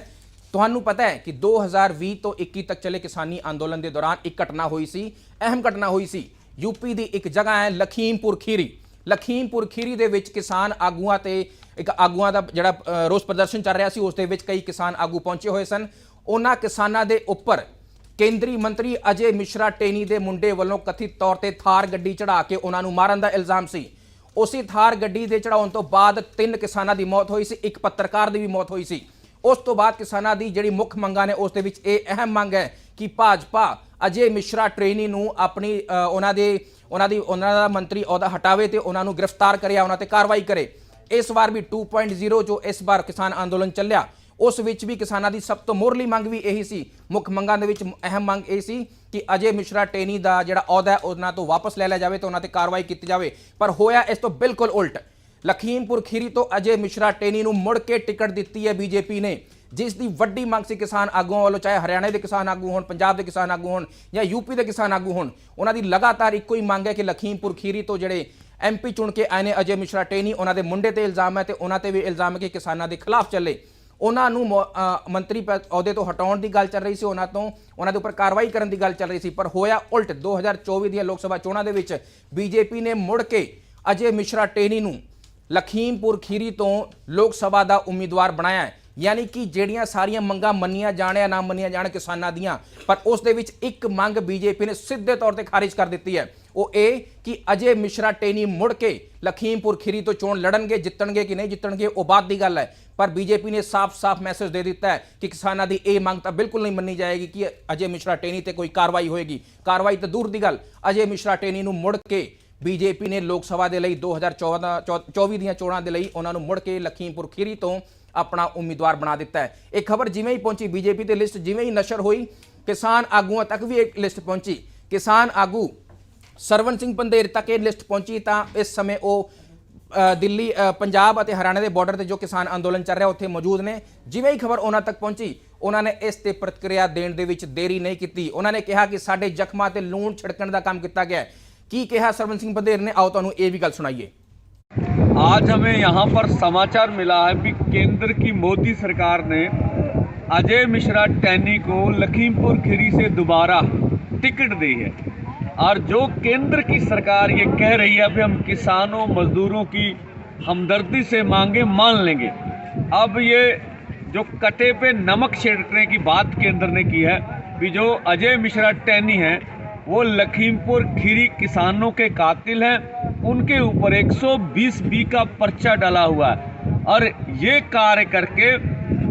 Speaker 1: ਤੁਹਾਨੂੰ ਪਤਾ ਹੈ ਕਿ 2020 ਤੋਂ 21 ਤੱਕ ਚੱਲੇ ਕਿਸਾਨੀ ਅੰਦੋਲਨ ਦੇ ਦੌਰਾਨ ਇੱਕ ਘਟਨਾ ਹੋਈ ਸੀ, ਅਹਿਮ ਘਟਨਾ ਹੋਈ ਸੀ। ਯੂਪੀ ਦੀ ਇੱਕ ਜਗ੍ਹਾ ਹੈ ਲਖੀਮਪੁਰ ਖੀਰੀ। ਲਖੀਮਪੁਰ ਖੀਰੀ ਦੇ ਵਿੱਚ ਕਿਸਾਨ ਆਗੂਆਂ ਤੇ ਇੱਕ ਆਗੂਆਂ ਦਾ ਜਿਹੜਾ ਰੋਸ ਪ੍ਰਦਰਸ਼ਨ ਚੱਲ ਰਿਹਾ ਸੀ, ਉਸ ਦੇ ਵਿੱਚ ਕਈ ਕਿਸਾਨ ਆਗੂ ਪਹੁੰਚੇ ਹੋਏ ਸਨ। ਉਹਨਾਂ ਕਿਸਾਨਾਂ ਦੇ ਉੱਪਰ ਕੇਂਦਰੀ ਮੰਤਰੀ ਅਜੇ ਮਿਸ਼ਰਾ ਟੇਨੀ ਦੇ ਮੁੰਡੇ ਵੱਲੋਂ ਕਥਿਤ ਤੌਰ ਤੇ ਥਾਰ ਗੱਡੀ ਚੜਾ ਕੇ ਉਹਨਾਂ ਨੂੰ ਮਾਰਨ ਦਾ ਇਲਜ਼ਾਮ ਸੀ। ਉਸੇ ਥਾਰ ਗੱਡੀ ਦੇ ਚੜਾਉਣ ਤੋਂ ਬਾਅਦ ਤਿੰਨ ਕਿਸਾਨਾਂ ਦੀ ਮੌਤ ਹੋਈ ਸੀ, ਇੱਕ ਪੱਤਰਕਾਰ ਦੀ ਵੀ ਮੌਤ ਹੋਈ ਸੀ। ਉਸ ਤੋਂ ਬਾਅਦ ਕਿਸਾਨਾਂ ਦੀ ਜਿਹੜੀ ਮੁੱਖ ਮੰਗਾਂ ਨੇ, ਉਸ ਦੇ ਵਿੱਚ ਇਹ ਅਹਿਮ ਮੰਗ ਹੈ ਕਿ ਭਾਜਪਾ ਅਜੇ ਮਿਸ਼ਰਾ ਟ੍ਰੇਨੀ ਨੂੰ ਆਪਣੀ ਉਹਨਾਂ ਦੇ, ਉਹਨਾਂ ਦੀ, ਉਹਨਾਂ ਦਾ ਮੰਤਰੀ ਅਹੁਦਾ ਹਟਾਵੇ ਤੇ ਉਹਨਾਂ ਨੂੰ ਗ੍ਰਿਫਤਾਰ ਕਰੇ, ਉਹਨਾਂ ਤੇ ਕਾਰਵਾਈ ਕਰੇ। ਇਸ ਵਾਰ ਵੀ 2.0 ਜੋ ਇਸ ਵਾਰ ਕਿਸਾਨ ਅੰਦੋਲਨ ਚੱਲਿਆ ਉਸ ਵਿੱਚ ਵੀ ਕਿਸਾਨਾਂ ਦੀ ਸਭ ਤੋਂ ਮੁੱਢਲੀ ਮੰਗ ਵੀ ਇਹੀ ਸੀ। ਮੁੱਖ ਮੰਗਾਂ ਦੇ ਵਿੱਚ ਅਹਿਮ ਮੰਗ ਇਹ ਸੀ ਕਿ ਅਜੇ ਮਿਸ਼ਰਾ ਟੇਨੀ ਦਾ ਜਿਹੜਾ ਅਹੁਦਾ ਹੈ, ਉਹਨਾਂ ਤੋਂ ਵਾਪਸ ਲੈ ਲਿਆ ਜਾਵੇ ਤੇ ਉਹਨਾਂ ਤੇ ਕਾਰਵਾਈ ਕੀਤੀ ਜਾਵੇ। ਪਰ ਹੋਇਆ ਇਸ ਤੋਂ ਬਿਲਕੁਲ ਉਲਟ। ਲਖੀਮਪੁਰ ਖੀਰੀ ਤੋਂ ਅਜੇ ਮਿਸ਼ਰਾ ਟੇਨੀ ਨੂੰ ਮੁੜ ਕੇ ਟਿਕਟ ਦਿੱਤੀ ਹੈ ਬੀਜੇਪੀ ਨੇ। ਜਿਸ ਦੀ ਵੱਡੀ ਮੰਗ ਸੀ ਕਿਸਾਨ ਆਗੂਆਂ ਵੱਲੋਂ, ਚਾਹੇ ਹਰਿਆਣਾ ਦੇ ਕਿਸਾਨ ਆਗੂ ਹੋਣ, ਪੰਜਾਬ ਦੇ ਕਿਸਾਨ ਆਗੂ ਹੋਣ ਜਾਂ ਯੂਪੀ ਦੇ ਕਿਸਾਨ ਆਗੂ ਹੋਣ, ਉਹਨਾਂ ਦੀ ਲਗਾਤਾਰ ਇੱਕੋ ਹੀ ਮੰਗ ਹੈ ਕਿ ਲਖੀਮਪੁਰ ਖੀਰੀ ਤੋਂ ਜਿਹੜੇ ਐਮਪੀ ਚੁਣ ਕੇ ਆਏ ਨੇ ਅਜੇ ਮਿਸ਼ਰਾ ਟੇਨੀ, ਉਹਨਾਂ ਦੇ ਮੁੰਡੇ ਤੇ ਇਲਜ਼ਾਮ ਹੈ ਤੇ ਉਹਨਾਂ ਤੇ ਵੀ ਇਲਜ਼ਾਮ ਹੈ ਕਿ ਕਿਸਾਨਾਂ ਦੇ ਖਿਲਾਫ ਚੱਲੇ। ਉਹਨਾਂ ਨੂੰ ਮੌ- ਮੰਤਰੀ ਪਦ ਅਹੁਦੇ ਤੋਂ ਹਟਾਉਣ ਦੀ ਗੱਲ ਚੱਲ ਰਹੀ ਸੀ, ਉਹਨਾਂ ਤੋਂ ਉਹਨਾਂ ਦੇ ਉੱਪਰ ਕਾਰਵਾਈ ਕਰਨ ਦੀ ਗੱਲ ਚੱਲ ਰਹੀ ਸੀ, ਪਰ ਹੋਇਆ ਉਲਟ। 2024 ਦੀਆਂ ਲੋਕ ਸਭਾ ਚੋਣਾਂ ਦੇ ਵਿੱਚ ਬੀਜੇਪੀ ਨੇ ਮੁੜ ਕੇ ਅਜੇ ਮਿਸ਼ਰਾ ਟੇਨੀ ਨੂੰ ਲਖੀਮਪੁਰ ਖੀਰੀ ਤੋਂ ਲੋਕ ਸਭਾ ਦਾ ਉਮੀਦਵਾਰ ਬਣਾਇਆ ਹੈ। ਯਾਨੀ ਕਿ ਜਿਹੜੀਆਂ ਸਾਰੀਆਂ ਮੰਗਾਂ ਮੰਨੀਆਂ ਜਾਣ ਜਾਂ ਨਾ ਮੰਨੀਆਂ ਜਾਣ ਕਿਸਾਨਾਂ ਦੀਆਂ, ਪਰ ਉਸ ਦੇ ਵਿੱਚ ਇੱਕ ਮੰਗ ਬੀਜੇਪੀ ਨੇ ਸਿੱਧੇ ਤੌਰ ਤੇ ਖਾਰਿਜ ਕਰ ਦਿੱਤੀ ਹੈ। ਉਹ ਇਹ ਕਿ ਅਜੇ ਮਿਸ਼ਰਾ ਟੇਨੀ ਮੁੜ ਕੇ ਲਖੀਮਪੁਰ ਖੀਰੀ ਤੋਂ ਚੋਣ ਲੜਨਗੇ, ਜਿੱਤਣਗੇ ਕਿ ਨਹੀਂ ਜਿੱਤਣਗੇ, ਉਹ ਬਾਤ ਦੀ ਗੱਲ ਹੈ। ਪਰ ਬੀਜੇਪੀ ਨੇ ਸਾਫ਼-ਸਾਫ਼ ਮੈਸੇਜ ਦੇ ਦਿੱਤਾ ਹੈ ਕਿ ਕਿਸਾਨਾਂ ਦੀ ਇਹ ਮੰਗ ਤਾਂ ਬਿਲਕੁਲ ਨਹੀਂ ਮੰਨੀ ਜਾਏਗੀ ਕਿ ਅਜੇ ਮਿਸ਼ਰਾ ਟੇਨੀ ਤੇ ਕੋਈ ਕਾਰਵਾਈ ਹੋਏਗੀ। ਕਾਰਵਾਈ ਤਾਂ ਦੂਰ ਦੀ ਗੱਲ, ਅਜੇ ਮਿਸ਼ਰਾ ਟੇਨੀ ਨੂੰ ਮੁੜ ਕੇ ਬੀਜੇਪੀ ਨੇ ਲੋਕ ਸਭਾ ਦੇ ਲਈ 2014 ਚੌ- 24 ਦੀਆਂ ਚੋਣਾਂ ਦੇ ਲਈ ਉਹਨਾਂ ਨੂੰ ਮੁੜ ਕੇ ਲਖੀਮਪੁਰ ਖੀਰੀ ਤੋਂ ਆਪਣਾ ਉਮੀਦਵਾਰ ਬਣਾ ਦਿੱਤਾ ਹੈ। ਇਹ ਖਬਰ ਜਿਵੇਂ ਹੀ ਪਹੁੰਚੀ, ਬੀਜੇਪੀ ਤੇ ਲਿਸਟ ਜਿਵੇਂ ਹੀ ਨਸ਼ਰ ਹੋਈ, ਕਿਸਾਨ ਆਗੂਆਂ ਤੱਕ ਵੀ ਇੱਕ ਲਿਸਟ ਪਹੁੰਚੀ। ਕਿਸਾਨ ਆਗੂ ਸਰਵਨ ਸਿੰਘ ਪੰਦੇਰ ਤੱਕ ਇਹ ਲਿਸਟ ਪਹੁੰਚੀ ਤਾਂ ਇਸ ਸਮੇਂ ਉਹ ਦਿੱਲੀ ਪੰਜਾਬ ਅਤੇ ਹਰਿਆਣਾ ਦੇ ਬਾਰਡਰ ਤੇ ਜੋ ਕਿਸਾਨ ਅੰਦੋਲਨ ਚੱਲ ਰਿਹਾ ਉੱਥੇ ਮੌਜੂਦ ਨੇ। ਜਿਵੇਂ ਹੀ ਖਬਰ ਉਹਨਾਂ ਤੱਕ ਪਹੁੰਚੀ, ਉਹਨਾਂ ਨੇ ਇਸ ਤੇ ਪ੍ਰਤੀਕਿਰਿਆ ਦੇਣ ਦੇ ਵਿੱਚ ਦੇਰੀ ਨਹੀਂ ਕੀਤੀ। ਉਹਨਾਂ ਨੇ ਕਿਹਾ ਕਿ ਸਾਡੇ ਜ਼ਖਮਾਂ ਤੇ ਲੂਣ ਛਿੜਕਣ ਦਾ ਕੰਮ ਕੀਤਾ ਗਿਆ ਹੈ। ਕੀ ਕਿਹਾ ਸਰਵਨ ਸਿੰਘ ਪੰਦੇਰ ਨੇ ਆਓ ਤੁਹਾਨੂੰ ਇਹ ਵੀ ਗੱਲ ਸੁਣਾਈਏ
Speaker 2: आज हमें यहाँ पर समाचार मिला है कि केंद्र की मोदी सरकार ने अजय मिश्रा टैनी को लखीमपुर खीरी से दोबारा टिकट दी है और जो केंद्र की सरकार ये कह रही है अभी हम किसानों मजदूरों की हमदर्दी से मांगे मान लेंगे अब ये जो कटे पे नमक छिड़कने की बात केंद्र ने की है कि जो अजय मिश्रा टैनी है वो लखीमपुर खीरी किसानों के कातिल हैं। उनके ऊपर 120 बी का पर्चा डाला हुआ है। और ये कार्य करके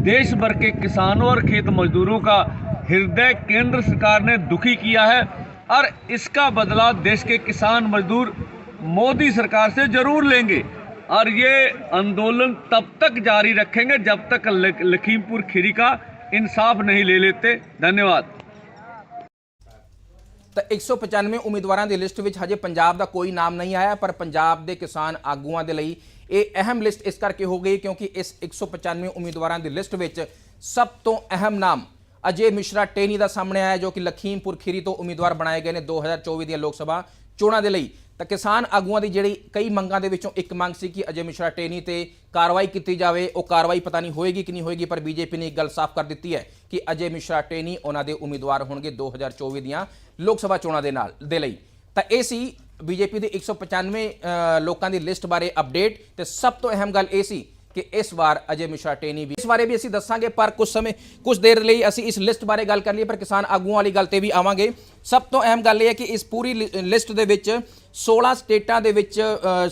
Speaker 2: देश भर के किसानों और खेत मजदूरों का हृदय केंद्र सरकार ने दुखी किया है। और इसका बदला देश के किसान मजदूर मोदी सरकार से ज़रूर लेंगे। और ये आंदोलन तब तक जारी रखेंगे जब तक लखीमपुर खीरी का इंसाफ नहीं ले लेते। धन्यवाद।
Speaker 1: ਤਾਂ 195 ਉਮੀਦਵਾਰਾਂ ਦੀ ਲਿਸਟ ਵਿੱਚ ਹਜੇ ਪੰਜਾਬ ਦਾ ਕੋਈ ਨਾਮ ਨਹੀਂ ਆਇਆ, ਪਰ ਪੰਜਾਬ ਦੇ ਕਿਸਾਨ ਆਗੂਆਂ ਦੇ ਲਈ ਇਹ ਅਹਿਮ ਲਿਸਟ ਇਸ ਕਰਕੇ ਹੋ ਗਈ ਕਿਉਂਕਿ ਇਸ 195 ਉਮੀਦਵਾਰਾਂ ਦੀ ਲਿਸਟ ਵਿੱਚ ਸਭ ਤੋਂ ਅਹਿਮ ਨਾਮ ਅਜੇ ਮਿਸ਼ਰਾ ਟੇਨੀ ਦਾ ਸਾਹਮਣੇ ਆਇਆ, ਜੋ ਕਿ ਲਖੀਮਪੁਰ ਖੀਰੀ ਤੋਂ ਉਮੀਦਵਾਰ ਬਣਾਏ ਗਏ ਨੇ 2024 ਦੀਆਂ ਲੋਕ ਸਭਾ ਚੋਣਾਂ ਦੇ ਲਈ। ਤਾਂ ਕਿਸਾਨ ਆਗੂਆਂ ਦੀ ਜਿਹੜੀ ਕਈ ਮੰਗਾਂ ਦੇ ਵਿੱਚੋਂ ਇੱਕ ਮੰਗ ਸੀ ਕਿ ਅਜੇ ਮਿਸ਼ਰਾ ਟੇਨੀ ਤੇ ਕਾਰਵਾਈ ਕੀਤੀ ਜਾਵੇ ਉਹ ਕਾਰਵਾਈ ਪਤਾ ਨਹੀਂ ਹੋਏਗੀ ਕਿ ਨਹੀਂ ਹੋਏਗੀ ਪਰ ਬੀਜੇਪੀ ਨੇ ਇੱਕ ਗੱਲ ਸਾਫ਼ ਕਰ ਦਿੱਤੀ ਹੈ ਕਿ ਅਜੇ ਮਿਸ਼ਰਾ ਟੇਨੀ ਉਹਨਾਂ ਦੇ ਉਮੀਦਵਾਰ ਹੋਣਗੇ 2024 ਦੀਆਂ ਲੋਕ ਸਭਾ ਚੋਣਾਂ ਦੇ ਨਾਲ ਦੇ ਲਈ। ਤਾਂ ਇਹ ਸੀ ਬੀਜੇਪੀ ਦੇ 195 ਅ, ਲੋਕਾਂ ਦੀ ਲਿਸਟ ਬਾਰੇ ਅਪਡੇਟ। ਤੇ ਸਭ ਤੋਂ ਅਹਿਮ ਗੱਲ ਇਹ ਸੀ ਕਿ ਇਸ ਵਾਰ ਅਜੇ ਮਿਸ਼ਰਾ ਟੇਨੀ ਵੀ। ਇਸ ਬਾਰੇ ਵੀ ਅਸੀਂ ਦੱਸਾਂਗੇ ਪਰ ਕੁਝ ਸਮੇਂ ਕੁਝ ਦੇਰ ਲਈ ਅਸੀਂ ਇਸ ਲਿਸਟ ਬਾਰੇ ਗੱਲ ਕਰ ਲਈਏ ਪਰ ਕਿਸਾਨ ਆਗੂਆਂ ਵਾਲੀ ਗੱਲ ਤੇ ਵੀ ਆਵਾਂਗੇ। ਸਭ ਤੋਂ ਅਹਿਮ ਗੱਲ ਇਹ ਹੈ ਕਿ ਇਸ ਪੂਰੀ ਲਿ- ਲਿਸਟ ਦੇ ਵਿੱਚ 16 ਸਟੇਟਾਂ ਦੇ ਵਿੱਚ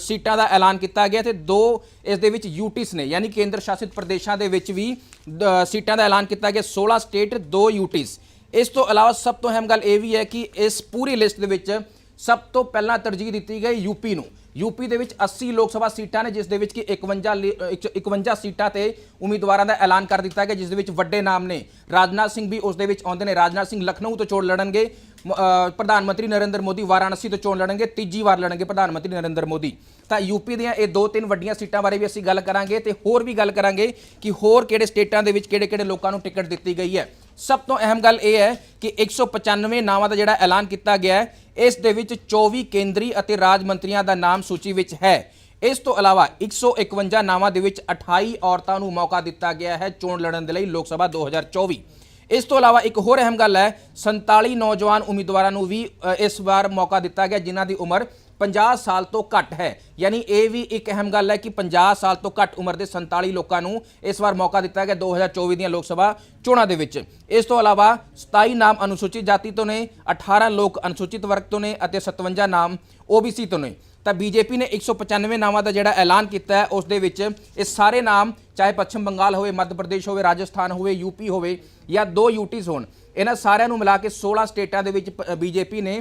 Speaker 1: ਸੀਟਾਂ ਦਾ ਐਲਾਨ ਕੀਤਾ ਗਿਆ ਤੇ ਦੋ ਇਸ ਦੇ ਵਿੱਚ ਯੂਟੀਸ ਨੇ ਯਾਨੀ ਕੇਂਦਰ ਸ਼ਾਸਿਤ ਪ੍ਰਦੇਸ਼ਾਂ ਦੇ ਵਿੱਚ ਵੀ ਅ, ਸੀਟਾਂ ਦਾ ਐਲਾਨ ਕੀਤਾ ਗਿਆ 16 ਸਟੇਟ ਦੋ ਯੂਟੀਸ। ਇਸ ਤੋਂ ਇਲਾਵਾ ਸਭ ਤੋਂ ਅਹਿਮ ਗੱਲ ਇਹ ਵੀ ਹੈ ਕਿ ਇਸ ਪੂਰੀ ਲਿਸਟ ਦੇ ਵਿੱਚ ਸਭ ਤੋਂ ਪਹਿਲਾਂ ਤਰਜੀਹ ਦਿੱਤੀ ਗਈ ਯੂਪੀ ਨੂੰ। ਯੂਪੀ ਦੇ ਵਿੱਚ 80 ਲੋਕ ਸਭਾ ਸੀਟਾਂ ਨੇ, ਜਿਸ ਦੇ ਵਿੱਚ ਕਿ 51 ਲੀ- ਇੱਕ- 51 ਸੀਟਾਂ ਤੇ ਉਮੀਦਵਾਰਾਂ ਦਾ ਐਲਾਨ ਕਰ ਦਿੱਤਾ ਗਿਆ, ਜਿਸ ਦੇ ਵਿੱਚ ਵੱਡੇ ਨਾਮ ਨੇ। ਰਾਜਨਾਥ ਸਿੰਘ ਵੀ ਉਸ ਦੇ ਵਿੱਚ ਆਉਂਦੇ ਨੇ। ਰਾਜਨਾਥ ਸਿੰਘ ਲਖਨਊ ਤੋਂ ਚੋਣ ਲੜਨਗੇ। ਪ੍ਰਧਾਨ ਮੰਤਰੀ ਨਰਿੰਦਰ ਮੋਦੀ ਵਾਰਾਣਸੀ ਤੋਂ ਚੋਣ ਲੜਨਗੇ। ਤੀਜੀ ਵਾਰ ਲੜਨਗੇ ਪ੍ਰਧਾਨ ਮੰਤਰੀ ਨਰਿੰਦਰ ਮੋਦੀ। ਤਾਂ ਯੂਪੀ ਦੀਆਂ ਇਹ ਦੋ ਤਿੰਨ ਵੱਡੀਆਂ ਸੀਟਾਂ ਬਾਰੇ ਵੀ ਅਸੀਂ ਗੱਲ ਕਰਾਂਗੇ ਤੇ ਹੋਰ ਵੀ ਗੱਲ ਕਰਾਂਗੇ ਕਿ ਹੋਰ ਕਿਹੜੇ ਸਟੇਟਾਂ ਦੇ ਵਿੱਚ ਕਿਹੜੇ-ਕਿਹੜੇ ਲੋਕਾਂ ਨੂੰ ਟਿਕਟ ਦਿੱਤੀ ਗਈ ਹੈ। ਸਭ ਤੋਂ ਅਹਿਮ ਗੱਲ ਇਹ ਹੈ ਕਿ 195 ਨਾਵਾਂ ਦਾ ਜਿਹੜਾ ਐਲਾਨ ਕੀਤਾ ਗਿਆ ਹੈ, ਇਸ ਦੇ ਵਿੱਚ 24 ਕੇਂਦਰੀ ਅਤੇ ਰਾਜ ਮੰਤਰੀਆਂ ਦਾ ਨਾਮ ਸੂਚੀ ਵਿੱਚ ਹੈ। ਇਸ ਤੋਂ ਇਲਾਵਾ 151 ਨਾਵਾਂ ਦੇ ਵਿੱਚ 28 ਔਰਤਾਂ ਨੂੰ ਮੌਕਾ ਦਿੱਤਾ ਗਿਆ ਹੈ ਚੋਣ ਲੜਨ ਦੇ ਲਈ ਲੋਕ ਸਭਾ 2024 ਇਸ ਤੋਂ ਇਲਾਵਾ ਇੱਕ ਹੋਰ ਅਹਿਮ ਗੱਲ ਹੈ 47 ਨੌਜਵਾਨ ਉਮੀਦਵਾਰਾਂ ਨੂੰ ਵੀ ਇਸ ਵਾਰ ਮੌਕਾ ਦਿੱਤਾ ਗਿਆ, ਜਿਨ੍ਹਾਂ ਦੀ ਉਮਰ 50 ਸਾਲ ਤੋਂ ਘੱਟ ਹੈ। ਯਾਨੀ ਇਹ ਵੀ ਇੱਕ ਅਹਿਮ ਗੱਲ ਹੈ ਕਿ 50 ਸਾਲ ਤੋਂ ਘੱਟ ਉਮਰ ਦੇ 47 ਲੋਕਾਂ ਨੂੰ ਇਸ ਵਾਰ ਮੌਕਾ ਦਿੱਤਾ ਗਿਆ 2024 ਦੀਆਂ ਲੋਕ ਸਭਾ ਚੋਣਾਂ ਦੇ ਵਿੱਚ। ਇਸ ਤੋਂ ਇਲਾਵਾ 27 ਨਾਮ ਅਨੁਸੂਚਿਤ ਜਾਤੀ ਤੋਂ ਨੇ 18 ਲੋਕ ਅਨੁਸੂਚਿਤ ਵਰਗ ਤੋਂ ਨੇ ਅਤੇ 57 ਨਾਮ OBC ਤੋਂ ਨੇ। ਤਾਂ ਬੀਜੇਪੀ ਨੇ 195 ਨਾਵਾਂ ਦਾ ਜਿਹੜਾ ਐਲਾਨ ਕੀਤਾ ਹੈ, ਉਸ ਦੇ ਵਿੱਚ ਇਹ ਸਾਰੇ ਨਾਮ ਚਾਹੇ ਪੱਛਮ ਬੰਗਾਲ ਹੋਵੇ, ਮੱਧ ਪ੍ਰਦੇਸ਼ ਹੋਵੇ, ਰਾਜਸਥਾਨ ਹੋਵੇ ਯੂਪੀ ਹੋਵੇ ਜਾਂ ਦੋ ਯੂਟੀਜ਼ ਹੋਣ, ਇਹਨਾਂ ਸਾਰਿਆਂ ਨੂੰ ਮਿਲਾ ਕੇ 16 ਸਟੇਟਾਂ ਦੇ ਵਿੱਚ ਬੀਜੇਪੀ ਨੇ